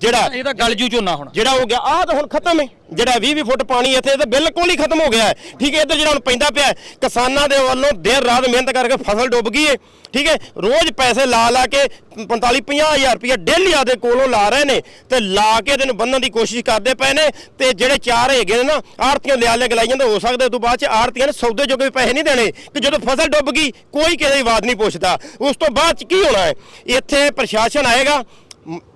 ਜਿਹੜਾ ਇਹਦਾ ਗਲਜੂ ਝੋਨਾ ਹੁਣ। ਜਿਹੜਾ ਹੋ ਗਿਆ ਆਹ ਤਾਂ ਹੁਣ ਖਤਮ ਹੈ ਜਿਹੜਾ 20 20 ਫੁੱਟ ਪਾਣੀ ਇੱਥੇ ਤਾਂ ਬਿਲਕੁਲ ਹੀ ਖਤਮ ਹੋ ਗਿਆ ਹੈ। ਠੀਕ ਹੈ ਇੱਧਰ ਜਿਹੜਾ ਹੁਣ ਪੈਂਦਾ ਪਿਆ ਹੈ, ਕਿਸਾਨਾਂ ਦੇ ਵੱਲੋਂ ਦਿਨ ਰਾਤ ਮਿਹਨਤ ਕਰਕੇ ਫਸਲ ਡੁੱਬ ਗਈ ਹੈ ਠੀਕ ਹੈ ਰੋਜ਼ ਪੈਸੇ ਲਾ ਲਾ ਕੇ 45 ਹਜ਼ਾਰ ਰੁਪਏ ਡੇਲੀ ਆਦੇ ਕੋਲੋਂ ਲਾ ਰਹੇ ਨੇ ਤੇ ਲਾ ਕੇ ਇਹਨੂੰ ਬੰਨਣ ਦੀ ਕੋਸ਼ਿਸ਼ ਕਰਦੇ ਪਏ ਨੇ ਤੇ ਜਿਹੜੇ ਚਾਰ ਹੈਗੇ ਨੇ ਨਾ ਆੜਤੀਆਂ ਲਿਆ ਲਿਆ ਗਲਾਈ ਜਾਂਦੇ ਹੋ ਸਕਦਾ ਉਸ ਤੋਂ ਬਾਅਦ ਚ ਆੜਤੀਆਂ ਨੇ ਸੌਦੇ ਜੋਗੇ ਵੀ ਪੈਸੇ ਨਹੀਂ ਦੇਣੇ ਕਿ ਜਦੋਂ ਫਸਲ ਡੁੱਬ ਗਈ ਕੋਈ ਕਿਸੇ ਦੀ ਆਵਾਜ਼ ਨਹੀਂ ਪੁੱਛਦਾ। ਉਸ ਤੋਂ ਬਾਅਦ ਚ ਕੀ ਹੋਣਾ ਹੈ? ਇੱਥੇ ਪ੍ਰਸ਼ਾਸਨ ਆਏਗਾ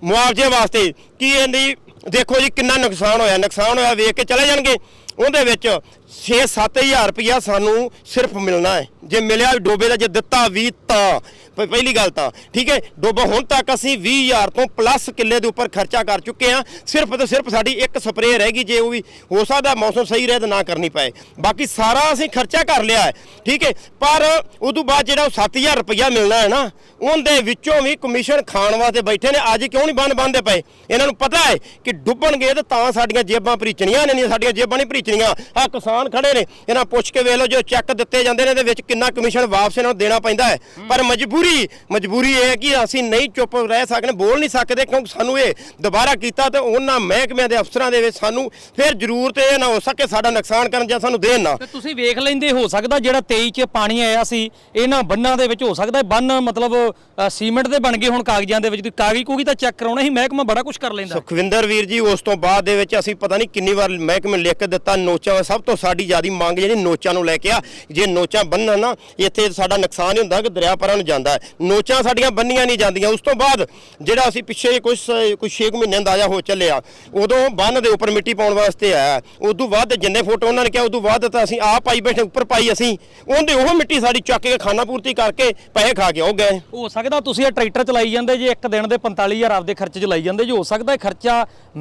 ਮੁਆਵਜ਼ੇ ਵਾਸਤੇ ਕੀ ਇਹਦੀ, ਦੇਖੋ ਜੀ ਕਿੰਨਾ ਨੁਕਸਾਨ ਹੋਇਆ ਨੁਕਸਾਨ ਹੋਇਆ ਵੇਖ ਕੇ ਚਲੇ ਜਾਣਗੇ। ਉਹਦੇ ਵਿੱਚ 6-7000 ਰੁਪਇਆ ਸਾਨੂੰ ਸਿਰਫ ਮਿਲਣਾ ਹੈ। ਜੇ ਮਿਲਿਆ ਵੀ ਡੋਬੇ ਦਾ, ਜੇ ਦਿੱਤਾ ਵੀ ਤਾਂ। ਪ- ਪਹਿਲੀ ਗੱਲ ਤਾਂ, ਠੀਕ ਹੈ? ਡੋਬਾ ਹੁਣ ਤੱਕ ਅਸੀਂ 20000 ਤੋਂ ਪਲੱਸ ਕਿੱਲੇ ਦੇ ਉੱਪਰ ਖਰਚਾ ਕਰ ਚੁੱਕੇ ਹਾਂ। ਸਿਰਫ ਤੇ ਸਿਰਫ ਸਾਡੀ ਇੱਕ ਸਪਰੇਅ ਰਹਿ ਗਈ ਜੇ ਉਹ ਵੀ ਹੋ ਸਕਦਾ ਮੌਸਮ ਸਹੀ ਰਹੇ ਤਾਂ ਨਾ ਕਰਨੀ ਪਏ। ਬਾਕੀ ਸਾਰਾ ਅਸੀਂ ਖਰਚਾ ਕਰ ਲਿਆ ਹੈ, ਠੀਕ ਹੈ? ਪਰ ਉਹ ਤੋਂ ਬਾਅਦ ਜਿਹੜਾ ਉਹ 7000 ਰੁਪਇਆ ਮਿਲਣਾ ਹੈ ਨਾ, ਉਹਦੇ ਵਿੱਚੋਂ ਵੀ ਕਮਿਸ਼ਨ ਖਾਣ ਵਾਸਤੇ ਬੈਠੇ ਨੇ, ਅੱਜ ਕਿਉਂ ਨਹੀਂ ਬੰਨ ਬੰਨਦੇ ਪਏ? ਇਹਨਾਂ ਨੂੰ ਪਤਾ ਹੈ ਕਿ ਡੁੱਬਣਗੇ ਤੇ ਤਾਂ ਸਾਡੀਆਂ ਜੇਬਾਂ ਭਰੀਚਣੀਆਂ ਇਹਨਾਂ ਦੀਆਂ ਸਾਡੀਆਂ ਜੇਬਾਂ ਨਹੀਂ ਭਰੀਚਣੀਆਂ। ਆ ਕਿਸਾਨ ਖੜੇ ਨੇ, ਇਹਨਾਂ ਪੁੱਛ ਕੇ ਵੇਖ ਲਓ, ਜੋ ਚੈੱਕ ਦਿੱਤੇ ਜਾਂਦੇ ਨੇ, ਇਹਦੇ ਵਿੱਚ ਕਿੰਨਾ ਕਮਿਸ਼ਨ ਵਾਪਸ ਇਹਨਾਂ ਨੂੰ ਦੇਣਾ ਪੈਂਦਾ ਹੈ। ਪਰ ਮਜਬੂਰੀ ਮਜਬੂਰੀ ਇਹ ਹੈ ਕਿ ਅਸੀਂ ਨਹੀਂ ਚੁੱਪ ਰਹਿ ਸਕਦੇ ਬੋਲ ਨਹੀਂ ਸਕਦੇ ਕਿਉਂਕਿ ਸਾਨੂੰ ਇਹ ਦੁਬਾਰਾ ਕੀਤਾ ਤੇ ਉਹਨਾਂ ਮਹਿਕਮਿਆਂ ਦੇ ਅਫਸਰਾਂ ਦੇ ਵਿੱਚ ਸਾਨੂੰ ਫਿਰ ਜ਼ਰੂਰਤ ਇਹ ਨਾ ਹੋ ਸਕੇ ਸਾਡਾ ਨੁਕਸਾਨ ਕਰਨ ਜਾਂ ਸਾਨੂੰ ਦੇਣ ਨਾ। ਤੇ ਤੁਸੀਂ ਵੇਖ ਲੈਂਦੇ ਹੋ ਸਕਦਾ ਜਿਹੜਾ 23 ਚ ਪਾਣੀ ਆਇਆ ਸੀ ਇਹਨਾਂ ਬੰਨਾਂ ਦੇ ਵਿੱਚ ਹੋ ਸਕਦਾ ਬੰਨ ਮਤਲਬ ਅ, ਸੀਮੈਂਟ ਦੇ ਬਣ ਗਏ ਹੁਣ ਕਾਗਜ਼ਾਂ ਦੇ ਵਿੱਚ ਤੁਸੀਂ ਕਾਗਜ਼ ਕੂਗੀ ਤਾਂ ਚੈੱਕ ਕਰਾਉਣਾ ਸੀ ਮਹਿਕਮਾ ਬੜਾ ਕੁਝ ਕਰ ਲੈਂਦਾ। ਸੁਖਵਿੰਦਰ ਵੀਰ ਜੀ ਉਸ ਤੋਂ ਬਾਅਦ ਦੇ ਵਿੱਚ ਅਸੀਂ ਪਤਾ ਨਹੀਂ ਕਿੰਨੀ ਵਾਰ ਮਹਿਕਮੇ ਨੂੰ ਲਿਖ ਕੇ ਦਿੱਤਾ ਨੋਚਾਂ ਸਭ ਤੋਂ ਸਾਡੀ ਜਿਆਦੀ ਮੰਗ ਜਿਹੜੀ ਨੋਚਾਂ ਨੂੰ ਲੈ ਕੇ ਆ ਜੇ ਨੋਚਾਂ ਬੰਨਣ ਨਾ ਇੱਥੇ ਸਾਡਾ ਨੁਕਸਾਨ ਹੀ ਹੁੰਦਾ ਕਿ ਦਰਿਆ ਪਰਾਂ ਨੂੰ ਜਾਂਦਾ। ਹੈ। ਨੋਚਾਂ ਸਾਡੀਆਂ ਬੰਨੀਆਂ ਨਹੀਂ ਜਾਂਦੀਆਂ। ਉਸ ਤੋਂ ਬਾਅਦ ਜਿਹੜਾ ਅਸੀਂ ਪਿੱਛੇ ਕੁਝ ਕੁਝ 6 ਮਹੀਨੇ ਅੰਦਾਜ਼ਾ ਹੋ ਚੱਲਿਆ ਉਦੋਂ ਬੰਨ ਦੇ ਉੱਪਰ ਮਿੱਟੀ ਪਾਉਣ ਵਾਸਤੇ ਆਇਆ ਉਸ ਤੋਂ ਬਾਅਦ ਜਿੰਨੇ ਫੁੱਟ ਉਹਨਾਂ ਨੇ ਕਿਹਾ ਉਸ ਤੋਂ ਬਾਅਦ ਤਾਂ ਅਸੀਂ ਆਪ ਪਾਈ ਬੈਠੇ ਉੱਪਰ ਪਾਈ ਅਸੀਂ। ਉਹਦੇ ਉਹ ਮਿੱਟੀ ਸਾਡੀ ਚੱਕ ਕੇ ਖਾਨਾ ਪੂਰਤੀ ਕਰਕੇ ਪੈਸੇ ਖਾ ਕੇ ਉਹ ਗਏ। ਹੋ ਸਕਦਾ ਤੁਸੀਂ ਇਹ ਟਰੈਕਟਰ ਚਲਾਈ ਜਾਂਦੇ ਜੇ ਇੱਕ ਦਿਨ ਦੇ 45000 ਆਪਦੇ ਖਰਚੇ ਚ ਲਾਈ ਜਾਂਦੇ ਜੇ। ਹੋ ਸਕਦਾ ਖਰਚਾ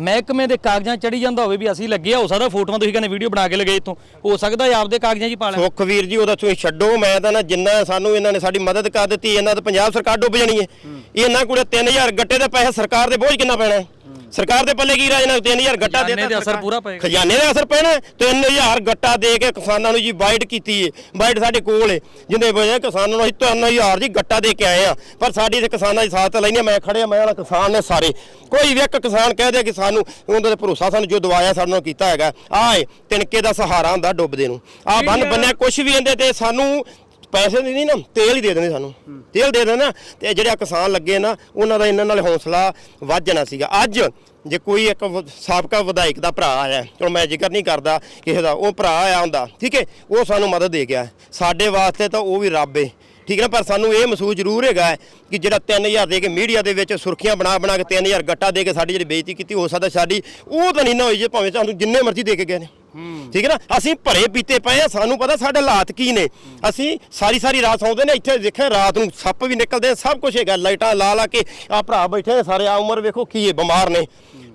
ਮਹਿਕਮੇ ਦੇ ਕਾਗਜ਼ਾਂ ਚੜੀ ਜਾਂਦਾ ਹੋਵੇ ਵੀ ਅਸੀਂ ਲੱਗੇ ਹੋ ਸਕਦਾ ਫੋਟੋਆਂ ਤੁਸੀਂ ਕਹਿੰਦੇ ਵੀਡੀਓ ਬਣਾ ਕੇ ਲਗੇ ਇਥੋਂ। ਹੋ ਸਕਦਾ ਆਪਦੇ ਕਾਗਜ਼ਾਂ 'ਚ ਪਾ ਲੈਣ। ਸੁੱਖ ਵੀਰ ਜੀ ਉਹਦਾ ਤੁਸੀਂ ਛੱਡੋ। ਮੈਂ ਤਾਂ ਨਾ ਜਿੰਨਾ ਸਾਨੂੰ ਇਹਨਾਂ ਨੇ ਸਾਡੀ ਮਦਦ ਕਰ ਦਿੱਤੀ ਇਹਨਾਂ ਤਾਂ ਪੰਜਾਬ ਸਰਕਾਰ ਡੁੱਬ ਜਾਣੀ ਹੈ ਇਹਨਾਂ ਕੋਲੇ 3000 ਗੱਟੇ ਦੇ ਪੈਸੇ ਸਰਕਾਰ ਦੇ ਬੋਝ ਕਿੰਨਾ ਪੈਣਾ ਹੈ? ਸਰਕਾਰ ਦੇ ਪੱਲੇ ਕੀ ਰਹਿ ਜਾਣਾ 3000 ਗੱਟਾ ਦੇ ਅਸਰ ਸਰਕਾਰ। ਪੂਰਾ ਪਏਗਾ। ਖਜ਼ਾਨੇ ਦੇ ਅਸਰ ਪੈਣਾ ਹੈ। 3000 ਗੱਟਾ ਦੇ ਕੇ ਕਿਸਾਨਾਂ ਨੂੰ ਜੀ ਵਾਈਟ ਕੀਤੀ ਏ ਵਾਈਟ ਸਾਡੇ ਕੋਲ ਏ ਜਿੰਦੇ ਵਜ੍ਹਾ ਕਿਸਾਨਾਂ ਨੂੰ ਅਸੀਂ 3000 ਜੀ ਗੱਟਾ ਦੇ ਕੇ ਆਏ ਆ ਪਰ ਸਾਡੀ ਤੇ ਕਿਸਾਨਾਂ ਦੀ ਸਾਥ ਲੈਣੀ ਮੈਂ ਖੜਿਆ ਮੈਂ ਵਾਲਾ ਕਿਸਾਨ ਨੇ ਸਾਰੇ ਕੋਈ ਵੀ ਇੱਕ ਕਿਸਾਨ ਕਹਿ ਦੇ ਕਿ ਸਾਨੂੰ ਉਹਦੇ ਤੇ ਭਰੋਸਾ ਸਾਨੂੰ ਜੋ ਦਵਾਇਆ ਸਾਡੇ ਨਾਲ ਕੀਤਾ ਹੈਗਾ ਆਏ ਤਿਣਕੇ ਦਾ ਸਹਾਰਾ ਹੁੰਦਾ ਡੁੱਬਦੇ ਨੂੰ ਆ ਬੰਨ ਬੰਨਿਆ ਕੁਝ ਵੀ ਇਹਦੇ ਤੇ ਸਾਨੂੰ ਪੈਸੇ ਨਹੀਂ ਨਾ ਤੇਲ ਹੀ ਦੇ ਦਿੰਦੇ ਸਾਨੂੰ। ਤੇਲ ਦੇ ਦੇਣਾ ਤੇ ਜਿਹੜੇ ਕਿਸਾਨ ਲੱਗੇ ਨਾ ਉਹਨਾਂ ਦਾ ਇਹਨਾਂ ਨਾਲ ਹੌਸਲਾ ਵੱਧ ਜਾਣਾ ਸੀਗਾ। ਅੱਜ ਜੇ ਕੋਈ ਇੱਕ ਸਾਬਕਾ ਵਿਧਾਇਕ ਦਾ ਭਰਾ ਆਇਆ ਚਲੋ ਮੈਂ ਜ਼ਿਕਰ ਨਹੀਂ ਕਰਦਾ ਕਿਸੇ ਦਾ ਉਹ ਭਰਾ ਆਇਆ ਹੁੰਦਾ ਠੀਕ ਹੈ ਉਹ ਸਾਨੂੰ ਮਦਦ ਦੇ ਗਿਆ। ਸਾਡੇ ਵਾਸਤੇ ਤਾਂ ਉਹ ਵੀ ਰੱਬ ਏ ਠੀਕ ਹੈ ਨਾ ਪਰ ਸਾਨੂੰ ਇਹ ਮਹਿਸੂਸ ਜ਼ਰੂਰ ਹੈਗਾ ਹੈ ਕਿ ਜਿਹੜਾ 3000 ਦੇ ਕੇ ਮੀਡੀਆ ਦੇ ਵਿੱਚ ਸੁਰਖੀਆਂ ਬਣਾ ਬਣਾ ਕੇ 3000 ਗੱਟਾ ਦੇ ਕੇ ਸਾਡੀ ਜਿਹੜੀ ਬੇਇੱਜ਼ਤੀ ਕੀਤੀ ਹੋ ਸਕਦਾ ਸਾਡੀ ਉਹ ਤਾਂ ਨਹੀਂ ਨਾ ਹੋਈ ਜੇ ਭਾਵੇਂ ਸਾਨੂੰ ਜਿੰਨੇ ਮਰਜ਼ੀ ਦੇ ਕੇ ਗਏ ਨੇ। ਠੀਕ ਹੈ ਨਾ? ਅਸੀਂ ਭਰੇ ਪੀਤੇ ਪਏ ਆ, ਸਾਨੂੰ ਪਤਾ ਸਾਡੇ ਹਾਲਾਤ ਕੀ ਨੇ। ਅਸੀਂ ਸਾਰੀ ਸਾਰੀ ਰਾਤ ਸੌਂਦੇ ਨੇ, ਇੱਥੇ ਦੇਖਿਆ ਰਾਤ ਨੂੰ ਸੱਪ ਵੀ ਨਿਕਲਦੇ ਸਭ ਕੁਝ ਹੈਗਾ, ਲਾਈਟਾਂ ਲਾ ਲਾ ਕੇ ਆ ਭਰਾ ਬੈਠੇ ਨੇ ਸਾਰੇ ਆ ਉਮਰ ਵੇਖੋ ਕੀ ਹੈ ਬਿਮਾਰ ਨੇ।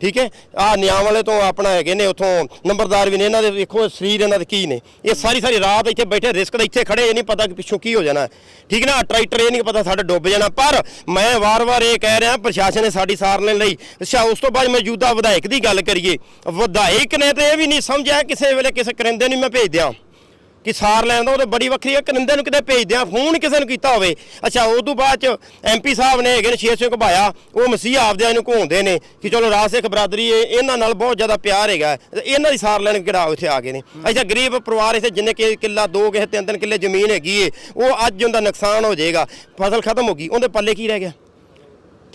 ਠੀਕ ਹੈ? ਆ ਨਿਆਂ ਵਾਲੇ ਤੋਂ ਆਪਣਾ ਹੈਗੇ ਨੇ, ਉਥੋਂ ਨੰਬਰਦਾਰ ਵੀ ਨੇ, ਇਹਨਾਂ ਦੇ ਵੇਖੋ ਸਰੀਰ ਇਹਨਾਂ ਦੇ ਕੀ ਨੇ। ਇਹ ਸਾਰੀ ਸਾਰੀ ਰਾਤ ਇੱਥੇ ਬੈਠੇ, ਰਿਸਕ ਦੇ ਇੱਥੇ ਖੜੇ, ਇਹ ਨਹੀਂ ਪਤਾ ਕਿ ਪਿੱਛੋਂ ਕੀ ਹੋ ਜਾਣਾ। ਠੀਕ ਨਾ? ਟਰੈਕਟਰ ਇਹ ਨਹੀਂ ਪਤਾ ਸਾਡਾ ਡੁੱਬ ਜਾਣਾ। ਪਰ ਮੈਂ ਵਾਰ-ਵਾਰ ਇਹ ਕਹਿ ਰਿਹਾ, ਪ੍ਰਸ਼ਾਸਨ ਨੇ ਸਾਡੀ ਸਾਰ ਲੈਣ ਲਈ। ਅੱਛਾ, ਉਸ ਤੋਂ ਬਾਅਦ ਮੌਜੂਦਾ ਵਿਧਾਇਕ ਦੀ ਗੱਲ ਕਰੀਏ। ਵਿਧਾਇਕ ਨੇ ਤੇ ਇਹ ਵੀ ਨਹੀਂ ਸਮਝਿਆ, ਕਿਸੇ ਵੇਲੇ ਕਿਸੇ ਕਰਿੰਦੇ ਨੂੰ ਮੈਂ ਭੇਜ ਦਿਆਂ। ਕਿ ਸਾਰ ਲੈਣ ਦਾ ਉਹ ਤੇ ਬੜੀ ਵੱਖਰੀ ਹੈ ਕਰਿੰਦੇ ਨੂੰ ਕਿਤੇ ਭੇਜ ਦਿਆਂ, ਫੋਨ ਕਿਸੇ ਨੂੰ ਕੀਤਾ ਹੋਵੇ। ਅੱਛਾ ਉਸ ਤੋਂ ਬਾਅਦ ਚ ਐਮਪੀ ਸਾਹਿਬ ਨੇ ਹੈਗੇ ਨੇ ਸ਼ੇਰ ਸਿੰਘ ਘਬਾਇਆ। ਉਹ ਮਸੀਹ ਆਪਦਿਆਂ ਨੂੰ ਘੋਂਦੇ ਨੇ ਕਿ ਚਲੋ ਰਾਜ ਸਿੱਖ ਬਰਾਦਰੀ, ਇਹ ਇਹਨਾਂ ਨਾਲ ਬਹੁਤ ਜ਼ਿਆਦਾ ਪਿਆਰ ਹੈਗਾ। ਤੇ ਇਹਨਾਂ ਦੀ ਸਾਰ ਲੈਣ ਕਿਹੜਾ ਇੱਥੇ ਆ ਗਏ ਨੇ। ਅੱਛਾ, ਗਰੀਬ ਪਰਿਵਾਰ ਇੱਥੇ ਜਿੰਨੇ ਕਿ ਕਿੱਲਾ, ਦੋ ਕਿਸੇ ਤਿੰਨ ਤਿੰਨ ਕਿੱਲੇ ਜ਼ਮੀਨ ਹੈਗੀ ਏ, ਉਹ ਅੱਜ ਉਹਦਾ ਨੁਕਸਾਨ ਹੋ ਜਾਏਗਾ। ਫਸਲ ਖਤਮ ਹੋ ਗਈ, ਉਹਦੇ ਪੱਲੇ ਕੀ ਰਹਿ ਗਿਆ?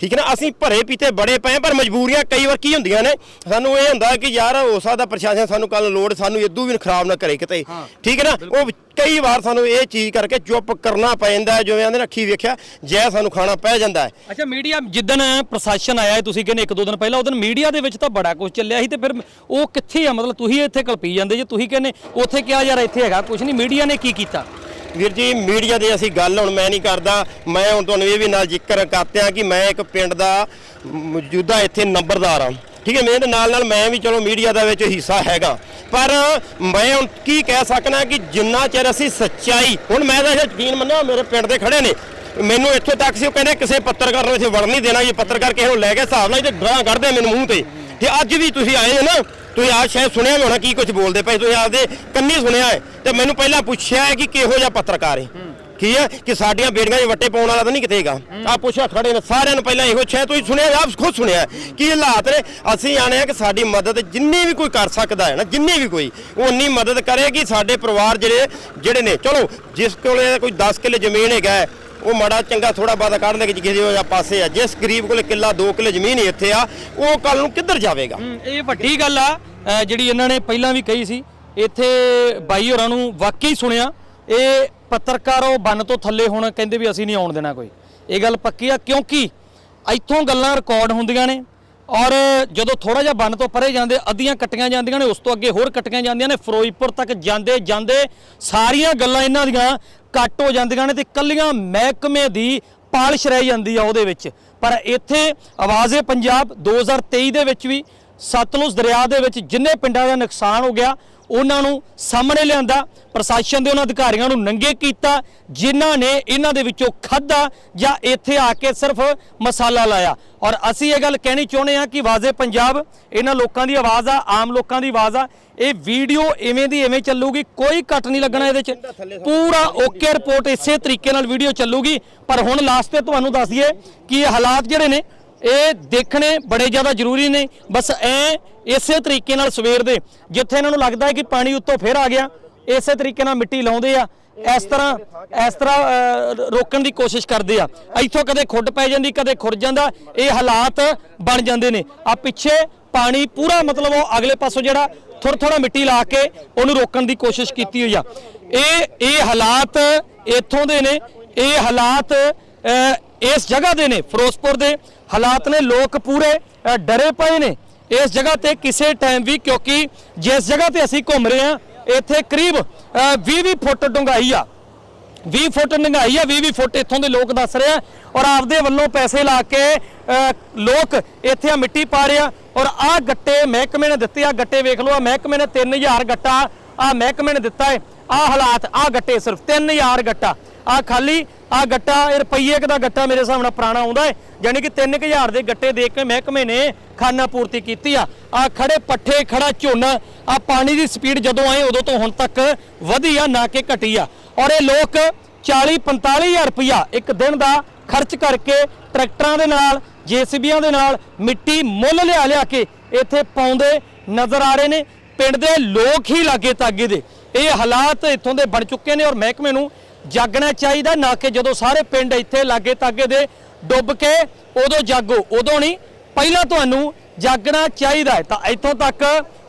ਠੀਕ ਹੈ ਨਾ? ਅਸੀਂ ਭਰੇ ਪੀਤੇ ਬੜੇ ਪਏ ਪਰ ਮਜਬੂਰੀਆਂ ਕਈ ਵਾਰ ਕੀ ਹੁੰਦੀਆਂ ਨੇ? ਸਾਨੂੰ ਇਹ ਹੁੰਦਾ ਕਿ ਯਾਰ ਹੋ ਸਕਦਾ ਪ੍ਰਸ਼ਾਸਨ ਸਾਨੂੰ ਕੱਲ ਲੋੜ ਸਾਨੂੰ ਇਦੋਂ ਵੀ ਖਰਾਬ ਨਾ ਕਰੇ ਕਿਤੇ। ਠੀਕ ਹੈ ਨਾ? ਉਹ ਕਈ ਵਾਰ ਸਾਨੂੰ ਇਹ ਚੀਜ਼ ਕਰਕੇ ਚੁੱਪ ਕਰਨਾ ਪੈਂਦਾ ਜਿਵੇਂ ਆਂਦੇ ਅੱਖੀ ਵੇਖਿਆ ਜੈ ਸਾਨੂੰ ਖਾਣਾ ਪੈ ਜਾਂਦਾ ਹੈ। ਅੱਛਾ ਮੀਡੀਆ ਜਿੱਦਣ ਪ੍ਰਸ਼ਾਸਨ ਆਇਆ ਤੁਸੀਂ ਕਹਿੰਦੇ ਇੱਕ ਦੋ ਦਿਨ ਪਹਿਲਾਂ ਉਦੋਂ ਮੀਡੀਆ ਦੇ ਵਿੱਚ ਤਾਂ ਬੜਾ ਕੁਝ ਚੱਲਿਆ ਸੀ ਤੇ ਫਿਰ ਉਹ ਕਿੱਥੇ ਆ? ਮਤਲਬ ਤੁਸੀਂ ਇੱਥੇ ਕਲਪੀ ਜਾਂਦੇ ਜੇ ਤੁਸੀਂ ਕਹਿੰਦੇ ਉੱਥੇ ਕਿਹਾ ਯਾਰ ਇੱਥੇ ਹੈਗਾ ਕੁਝ ਨਹੀਂ ਮੀਡੀਆ ਨੇ ਕੀ ਕੀਤਾ? ਵੀਰ ਜੀ, ਮੀਡੀਆ ਦੇ ਅਸੀਂ ਗੱਲ ਹੁਣ ਮੈਂ ਨਹੀਂ ਕਰਦਾ। ਮੈਂ ਹੁਣ ਤੁਹਾਨੂੰ ਇਹ ਵੀ ਨਾਲ ਜ਼ਿਕਰ ਕਰਤਿਆਂ ਕਿ ਮੈਂ ਇੱਕ ਪਿੰਡ ਦਾ ਮੌਜੂਦਾ ਇੱਥੇ ਨੰਬਰਦਾਰ ਹਾਂ। ਠੀਕ ਹੈ ਮੇਰੇ ਨਾਲ ਨਾਲ ਮੈਂ ਵੀ ਚਲੋ ਮੀਡੀਆ ਦਾ ਵਿੱਚ ਹਿੱਸਾ ਹੈਗਾ। ਪਰ ਮੈਂ ਹੁਣ ਕੀ ਕਹਿ ਸਕਣਾ ਕਿ ਜਿੰਨਾ ਚਿਰ ਅਸੀਂ ਸੱਚਾਈ, ਹੁਣ ਮੈਂ ਤਾਂ ਇਹ ਯਕੀਨ ਮੰਨਿਆ ਮੇਰੇ ਪਿੰਡ ਦੇ ਖੜੇ ਨੇ। ਮੈਨੂੰ ਇੱਥੋਂ ਤੱਕ ਸੀ ਉਹ ਕਹਿੰਦੇ ਕਿਸੇ ਪੱਤਰਕਾਰ ਨੂੰ ਇੱਥੇ ਵੜ ਨਹੀਂ ਦੇਣਾ, ਜੇ ਪੱਤਰਕਾਰ ਕਿਸੇ ਨੂੰ ਲੈ ਕੇ ਹਿਸਾਬ ਨਾਲ ਤੇ ਡਰਾਂ ਕੱਢਦੇ ਮੈਨੂੰ ਮੂੰਹ ਤੇ। ਤੇ ਅੱਜ ਵੀ ਤੁਸੀਂ ਆਏ ਹੋ ਨਾ ਤੁਸੀਂ ਆ ਸ਼ਾਇਦ ਸੁਣਿਆ ਵੀ ਹੋਣਾ ਕੀ ਕੁਝ ਬੋਲਦੇ ਪਏ ਤੁਸੀਂ ਆਪਦੇ ਕੰਨੀ ਸੁਣਿਆ ਹੈ। ਤੇ ਮੈਨੂੰ ਪਹਿਲਾਂ ਪੁੱਛਿਆ ਹੈ ਕਿ ਕਿਹੋ ਜਿਹਾ ਪੱਤਰਕਾਰ ਹੈ। ਕੀ ਹੈ ਕਿ ਸਾਡੀਆਂ ਬੇੜੀਆਂ 'ਚ ਵੱਟੇ ਪਾਉਣ ਵਾਲਾ ਤਾਂ ਨਹੀਂ ਕਿਤੇਗਾ? ਆ ਪੁੱਛਿਆ ਖੜੇ ਨੇ ਸਾਰਿਆਂ ਨੂੰ ਪਹਿਲਾਂ ਇਹੋ ਛੇ ਤੁਸੀਂ ਸੁਣਿਆ ਆਪ ਖੁਦ ਸੁਣਿਆ ਕੀ ਹਾਲਾਤ ਨੇ। ਅਸੀਂ ਆਣੇ ਆ ਕਿ ਸਾਡੀ ਮਦਦ ਜਿੰਨੀ ਵੀ ਕੋਈ ਕਰ ਸਕਦਾ ਹੈ ਨਾ ਜਿੰਨੀ ਵੀ ਕੋਈ ਉਹ ਉਨੀ ਮਦਦ ਕਰੇਗੀ ਸਾਡੇ ਪਰਿਵਾਰ ਜਿਹੜੇ ਜਿਹੜੇ ਨੇ ਚਲੋ ਜਿਸ ਕੋਲੇ ਕੋਈ 10 ਕਿੱਲੇ ਜ਼ਮੀਨ ਹੈਗਾ ਉਹ ਮਾੜਾ ਚੰਗਾ ਥੋੜਾ ਬਾਦਾ ਕੱਢ ਲੈ ਕਿ ਕਿਸੇ ਦੇ ਪਾਸੇ ਆ। ਜਿਸ ਗਰੀਬ ਕੋਲ ਕਿੱਲਾ 2 ਕਿੱਲੇ ਜ਼ਮੀਨ ਹੀ ਇੱਥੇ ਆ, ਉਹ ਕੱਲ ਨੂੰ ਕਿੱਧਰ ਜਾਵੇਗਾ? ਇਹ ਵੱਡੀ ਗੱਲ ਆ ਜਿਹੜੀ ਇਹਨਾਂ ਨੇ ਪਹਿਲਾਂ ਵੀ ਕਹੀ ਸੀ। ਇੱਥੇ ਬਾਈ ਹੋਰਾਂ ਨੂੰ ਵਾਕਈ ਸੁਣਿਆ, ਇਹ ਪੱਤਰਕਾਰ ਉਹ ਬੰਨ ਤੋਂ ਥੱਲੇ ਹੁਣ ਕਹਿੰਦੇ ਵੀ ਅਸੀਂ ਨਹੀਂ ਆਉਣ ਦੇਣਾ ਕੋਈ। ਇਹ ਗੱਲ ਪੱਕੀ ਆ, ਕਿਉਂਕਿ ਇੱਥੋਂ ਗੱਲਾਂ ਰਿਕਾਰਡ ਹੁੰਦੀਆਂ ਨੇ ਔਰ ਜਦੋਂ ਥੋੜਾ ਜਿਹਾ ਬੰਨ ਤੋਂ ਪਰੇ ਜਾਂਦੇ, ਅੱਧੀਆਂ ਕੱਟੀਆਂ ਜਾਂਦੀਆਂ ਨੇ, ਉਸ ਤੋਂ ਅੱਗੇ ਹੋਰ ਕੱਟੀਆਂ ਜਾਂਦੀਆਂ ਨੇ, ਫਿਰੋਜ਼ਪੁਰ ਤੱਕ ਜਾਂਦੇ ਜਾਂਦੇ, ਸਾਰੀਆਂ ਗੱਲਾਂ ਇਹਨਾਂ ਦੀਆਂ ਕੱਟ ਹੋ ਜਾਂਦੀਆਂ ਨੇ ਤੇ ਕੱਲੀਆਂ ਮਹਿਕਮੇ ਦੀ ਪਾਲਿਸ਼ ਰਹਿ ਜਾਂਦੀ ਆ ਉਹਦੇ ਵਿੱਚ। ਪਰ ਇੱਥੇ ਆਵਾਜ਼ੇ ਪੰਜਾਬ 2023 ਦੇ ਵਿੱਚ ਵੀ, ਸਤਲੁਜ ਦਰਿਆ ਦੇ ਵਿੱਚ ਜਿੰਨੇ ਪਿੰਡਾਂ ਦਾ ਨੁਕਸਾਨ ਹੋ ਗਿਆ ਉਹਨਾਂ ਨੂੰ ਸਾਹਮਣੇ ਲਿਆਂਦਾ, ਪ੍ਰਸ਼ਾਸਨ ਦੇ ਉਹਨਾਂ ਅਧਿਕਾਰੀਆਂ ਨੂੰ ਨੰਗੇ ਕੀਤਾ, ਜਿਨ੍ਹਾਂ ਨੇ ਇਹਨਾਂ ਦੇ ਵਿੱਚੋਂ ਖਾਦਾ ਜਾਂ ਇੱਥੇ ਆ ਕੇ ਸਿਰਫ ਮਸਾਲਾ ਲਾਇਆ। ਔਰ ਅਸੀਂ ਇਹ ਗੱਲ ਕਹਿਣੀ ਚਾਹੁੰਦੇ ਹਾਂ ਕਿ ਵਾਜ਼ੇ ਪੰਜਾਬ, ਇਹਨਾਂ ਲੋਕਾਂ ਦੀ ਆਵਾਜ਼ ਆ, ਆਮ ਲੋਕਾਂ ਦੀ ਆਵਾਜ਼ ਆ, ਇਹ ਵੀਡੀਓ ਇਵੇਂ ਦੀ ਇਵੇਂ ਚੱਲੂਗੀ, ਕੋਈ ਕੱਟ ਨਹੀਂ ਲੱਗਣਾ ਇਹਦੇ ਚ। ਪੂਰਾ ਓਕੇ ਰਿਪੋਰਟ ਇਸੇ ਤਰੀਕੇ ਨਾਲ ਵੀਡੀਓ ਚੱਲੂਗੀ। ਪਰ ਹੁਣ ਲਾਸਟ ਤੇ ਤੁਹਾਨੂੰ ਦੱਸ ਦਈਏ ਕਿ ਇਹ ਹਾਲਾਤ ਜਿਹੜੇ ਨੇ, ਇਹ ਦੇਖਣੇ ਬੜੇ ਜ਼ਿਆਦਾ ਜ਼ਰੂਰੀ ਨੇ। ਬਸ ਐ ਇਸੇ ਤਰੀਕੇ ਨਾਲ ਸਵੇਰ ਦੇ, ਜਿੱਥੇ ਇਹਨਾਂ ਨੂੰ ਲੱਗਦਾ ਹੈ ਕਿ ਪਾਣੀ ਉੱਤੋਂ ਫੇਰ ਆ ਗਿਆ, ਇਸੇ ਤਰੀਕੇ ਨਾਲ ਮਿੱਟੀ ਲਾਉਂਦੇ ਆ, ਇਸ ਤਰ੍ਹਾਂ ਇਸ ਤਰ੍ਹਾਂ ਰੋਕਣ ਦੀ ਕੋਸ਼ਿਸ਼ ਕਰਦੇ ਆ। ਇੱਥੋਂ ਕਦੇ ਖੁੱਡ ਪੈ ਜਾਂਦੀ, ਕਦੇ ਖੁਰ ਜਾਂਦਾ, ਇਹ ਹਾਲਾਤ ਬਣ ਜਾਂਦੇ ਨੇ। ਆ ਪਿੱਛੇ ਪਾਣੀ ਪੂਰਾ ਮਤਲਬ ਉਹ ਅਗਲੇ ਪਾਸੋਂ ਜਿਹੜਾ ਥੋੜਾ ਥੋੜਾ ਮਿੱਟੀ ਲਾ ਕੇ ਉਹਨੂੰ ਰੋਕਣ ਦੀ ਕੋਸ਼ਿਸ਼ ਕੀਤੀ ਹੋਈ ਆ। ਇਹ ਇਹ ਹਾਲਾਤ ਇੱਥੋਂ ਦੇ ਨੇ, ਇਹ ਹਾਲਾਤ ਇਸ ਜਗ੍ਹਾ ਦੇ ਨੇ, ਫਿਰੋਜ਼ਪੁਰ ਦੇ। ਹਾਲਾਤ ਨੇ, ਲੋਕ ਪੂਰੇ ਡਰੇ ਪਏ ਨੇ। ਇਸ ਜਗ੍ਹਾ ਤੇ ਕਿਸੇ ਟਾਈਮ ਵੀ ਕਿਉਂਕਿ ਜਿਸ ਜਗ੍ਹਾ ਤੇ ਅਸੀਂ ਘੁੰਮ ਰਹੇ ਹਾਂ, ਇੱਥੇ ਕਰੀਬ 20-20 ਫੁੱਟ ਡੂੰਘਾਈ ਆ। 20 ਫੁੱਟ ਡੂੰਘਾਈ ਆ 20-20 ਫੁੱਟ ਇੱਥੋਂ ਦੇ ਲੋਕ ਦੱਸ ਰਹੇ ਆ ਔਰ ਆਪਦੇ ਵੱਲੋਂ ਪੈਸੇ ਲਾ ਕੇ ਲੋਕ ਇੱਥੇ ਆ ਮਿੱਟੀ ਪਾ ਰਹੇ ਆ ਔਰ ਆਹ ਗੱਟੇ ਮਹਿਕਮੇ ਨੇ ਦਿੱਤੇ ਆ, ਗੱਟੇ ਵੇਖ ਲਓ, ਆ ਮਹਿਕਮੇ ਨੇ 3000 ਗੱਟਾ, ਆ ਮਹਿਕਮੇ ਨੇ ਦਿੱਤਾ ਹੈ ਆ ਹਾਲਾਤ, ਆ ਗੱਟੇ ਸਿਰਫ 3000 ਗੱਟਾ, ਆ ਖਾਲੀ ਆ ਗੱਟਾ, ਇਹ ਰੁਪਈਏ ਕੁ ਦਾ ਗੱਟਾ ਮੇਰੇ ਹਿਸਾਬ ਨਾਲ ਪੁਰਾਣਾ ਆਉਂਦਾ ਹੈ ਯਾਨੀ ਕਿ 3000 ਦੇ ਗੱਟੇ ਦੇ ਕੇ ਮਹਿਕਮੇ ਨੇ ਖਾਨਾ ਪੂਰਤੀ ਕੀਤੀ ਆ। ਆ ਖੜੇ ਪੱਠੇ, ਖੜਾ ਝੋਨਾ, ਆ ਪਾਣੀ ਦੀ ਸਪੀਡ ਜਦੋਂ ਆਏ, ਉਦੋਂ ਤੋਂ ਹੁਣ ਤੱਕ ਵਧੀ ਆ ਨਾ ਕਿ ਘਟੀ ਆ। ਔਰ ਇਹ ਲੋਕ 40 45000 ਰੁਪਇਆ ਇੱਕ ਦਿਨ ਦਾ ਖਰਚ ਕਰਕੇ ਟਰੈਕਟਰਾਂ ਦੇ ਨਾਲ, ਜੀਸੀਬੀਆਂ ਦੇ ਨਾਲ ਮਿੱਟੀ ਮੁੱਲ ਲਿਆ ਲਿਆ ਕੇ ਇੱਥੇ ਪਾਉਂਦੇ ਨਜ਼ਰ ਆ ਰਹੇ ਨੇ। ਪਿੰਡ ਦੇ ਲੋਕ ਹੀ ਲਾਗੇ ਤਾਗੇ ਦੇ। ਇਹ ਹਾਲਾਤ ਇੱਥੋਂ ਦੇ ਬਣ ਚੁੱਕੇ ਨੇ ਔਰ ਮਹਿਕਮੇ ਨੂੰ ਜਾਗਣਾ ਚਾਹੀਦਾ, ਨਾ ਕਿ ਜਦੋਂ ਸਾਰੇ ਪਿੰਡ ਇੱਥੇ ਲਾਗੇ ਤਾਗੇ ਦੇ ਡੁੱਬ ਕੇ ਉਦੋਂ ਜਾਗੋ, ਉਦੋਂ ਨਹੀਂ। ਪਹਿਲਾਂ ਤੁਹਾਨੂੰ ਜਾਗਣਾ ਚਾਹੀਦਾ ਤਾਂ ਇੱਥੋਂ ਤੱਕ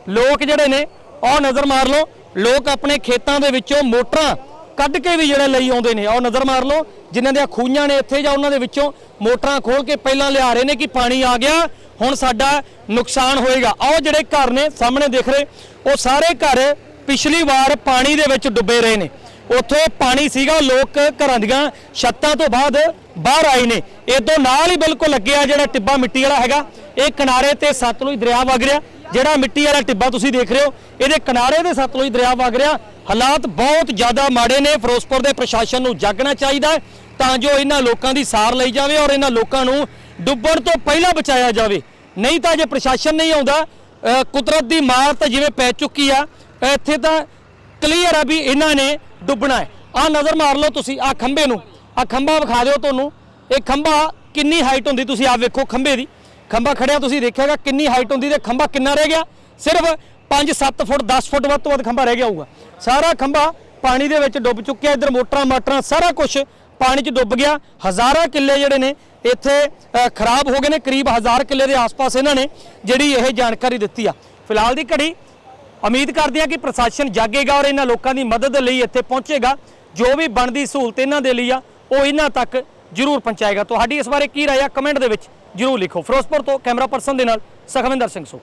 ਲੋਕ ਜਿਹੜੇ ਨੇ ਉਹ ਨਜ਼ਰ ਮਾਰ ਲਓ। ਲੋਕ ਆਪਣੇ ਖੇਤਾਂ ਦੇ ਵਿੱਚੋਂ ਮੋਟਰਾਂ ਕੱਢ ਕੇ ਵੀ ਜਿਹੜੇ ਲਈ ਆਉਂਦੇ ਨੇ ਉਹ ਨਜ਼ਰ ਮਾਰ ਲਓ। ਜਿਨ੍ਹਾਂ ਦੀਆਂ ਖੂਹਾਂ ਨੇ ਇੱਥੇ ਜਾਂ ਉਹਨਾਂ ਦੇ ਵਿੱਚੋਂ ਮੋਟਰਾਂ ਖੋਲ ਕੇ ਪਹਿਲਾਂ ਲਿਆ ਰਹੇ ਨੇ ਕਿ ਪਾਣੀ ਆ ਗਿਆ, ਹੁਣ ਸਾਡਾ ਨੁਕਸਾਨ ਹੋਏਗਾ। ਆਹ ਜਿਹੜੇ ਘਰ ਨੇ, ਸਾਹਮਣੇ ਦੇਖ ਰਹੇ, ਉਹ ਸਾਰੇ ਘਰ ਪਿਛਲੀ ਵਾਰ ਪਾਣੀ ਦੇ ਵਿੱਚ ਡੁੱਬੇ ਰਹੇ ਨੇ। ਉੱਥੋਂ ਪਾਣੀ ਸੀਗਾ, ਲੋਕ ਘਰਾਂ ਦੀਆਂ ਛੱਤਾਂ ਤੋਂ ਬਾਅਦ ਬਾਹਰ ਆਏ ਨੇ। ਇਦੋਂ ਨਾਲ ਹੀ ਬਿਲਕੁਲ ਲੱਗਿਆ ਜਿਹੜਾ ਟਿੱਬਾ ਮਿੱਟੀ ਵਾਲਾ ਹੈਗਾ, ਇਹ ਕਿਨਾਰੇ ਤੇ ਸਤਲੁਜ ਦਰਿਆ ਵਗ ਰਿਹਾ। ਜਿਹੜਾ ਮਿੱਟੀ ਵਾਲਾ ਟਿੱਬਾ ਤੁਸੀਂ ਦੇਖ ਰਹੇ ਹੋ, ਇਹਦੇ ਕਿਨਾਰੇ 'ਤੇ ਸਤਲੁਜ ਦਰਿਆ ਵਗ ਰਿਹਾ। ਹਾਲਾਤ ਬਹੁਤ ਜ਼ਿਆਦਾ ਮਾੜੇ ਨੇ। ਫਿਰੋਜ਼ਪੁਰ ਦੇ ਪ੍ਰਸ਼ਾਸਨ ਨੂੰ ਜਾਗਣਾ ਚਾਹੀਦਾ ਤਾਂ ਜੋ ਇਹਨਾਂ ਲੋਕਾਂ ਦੀ ਸਾਰ ਲਈ ਜਾਵੇ ਔਰ ਇਹਨਾਂ ਲੋਕਾਂ ਨੂੰ ਡੁੱਬਣ ਤੋਂ ਪਹਿਲਾਂ ਬਚਾਇਆ ਜਾਵੇ। ਨਹੀਂ ਤਾਂ ਜੇ ਪ੍ਰਸ਼ਾਸਨ ਨਹੀਂ ਆਉਂਦਾ ਕੁਦਰਤ ਦੀ ਮਾਰ ਤਾਂ ਜਿਵੇਂ ਪੈ ਚੁੱਕੀ ਆ, ਇੱਥੇ ਤਾਂ ਕਲੀਅਰ ਆ ਵੀ ਇਹਨਾਂ ਨੇ ਡੁੱਬਣਾ ਹੈ। ਆ ਨਜ਼ਰ ਮਾਰ ਲਓ ਤੁਸੀਂ, ਆ ਖੰਭੇ ਨੂੰ। ਆ ਖੰਭਾ ਵਿਖਾ ਦਿਓ ਤੁਹਾਨੂੰ। ਇਹ ਖੰਭਾ ਕਿੰਨੀ ਹਾਈਟ ਹੁੰਦੀ ਤੁਸੀਂ ਆਪ ਵੇਖੋ ਖੰਭੇ ਦੀ। ਖੰਭਾ ਖੜਿਆ ਤੁਸੀਂ ਦੇਖਿਆਗਾ ਕਿੰਨੀ ਹਾਈਟ ਹੁੰਦੀ ਤੇ ਖੰਭਾ ਕਿੰਨਾ ਰਹਿ ਗਿਆ? ਸਿਰਫ 5-7 ਫੁੱਟ 10 ਫੁੱਟ ਵੱਧ ਤੋਂ ਵੱਧ ਖੰਭਾ ਰਹਿ ਗਿਆ ਹੋਊਗਾ। ਸਾਰਾ ਖੰਭਾ ਪਾਣੀ ਦੇ ਵਿੱਚ ਡੁੱਬ ਚੁੱਕਿਆ, ਇਧਰ ਮੋਟਰਾਂ ਮਾਟਰਾਂ ਸਾਰਾ ਕੁਝ ਪਾਣੀ 'ਚ ਡੁੱਬ ਗਿਆ। ਹਜ਼ਾਰਾਂ ਕਿੱਲੇ ਜਿਹੜੇ ਨੇ, ਇੱਥੇ ਖਰਾਬ ਹੋ ਗਏ ਨੇ। ਕਰੀਬ ਹਜ਼ਾਰ ਕਿੱਲੇ ਦੇ ਆਸ-ਪਾਸ ਇਹਨਾਂ ਨੇ ਜਿਹੜੀ ਇਹ ਜਾਣਕਾਰੀ ਦਿੱਤੀ ਆ। ਫਿਲਹਾਲ ਦੀ ਘੜੀ ਉਮੀਦ ਕਰਦੇ ਹਾਂ ਕਿ ਪ੍ਰਸ਼ਾਸਨ ਜਾਗੇਗਾ ਔਰ ਇਹਨਾਂ ਲੋਕਾਂ ਦੀ ਮਦਦ ਲਈ ਇੱਥੇ ਪਹੁੰਚੇਗਾ। ਜੋ ਵੀ ਬਣਦੀ ਸਹੂਲਤ ਇਹਨਾਂ ਦੇ ਲਈ ਆ, ਉਹ ਇਹਨਾਂ ਤੱਕ ਜ਼ਰੂਰ ਪਹੁੰਚਾਏਗਾ। ਤੁਹਾਡੀ ਇਸ ਬਾਰੇ ਕੀ ਰਾਏ ਆ, ਕਮੈਂਟ ਦੇ ਵਿੱਚ ਜ਼ਰੂਰ ਲਿਖੋ। ਫਿਰੋਜ਼ਪੁਰ ਤੋਂ ਕੈਮਰਾ ਪਰਸਨ ਦੇ ਨਾਲ ਸਖਵਿੰਦਰ ਸਿੰਘ ਸੁਖ।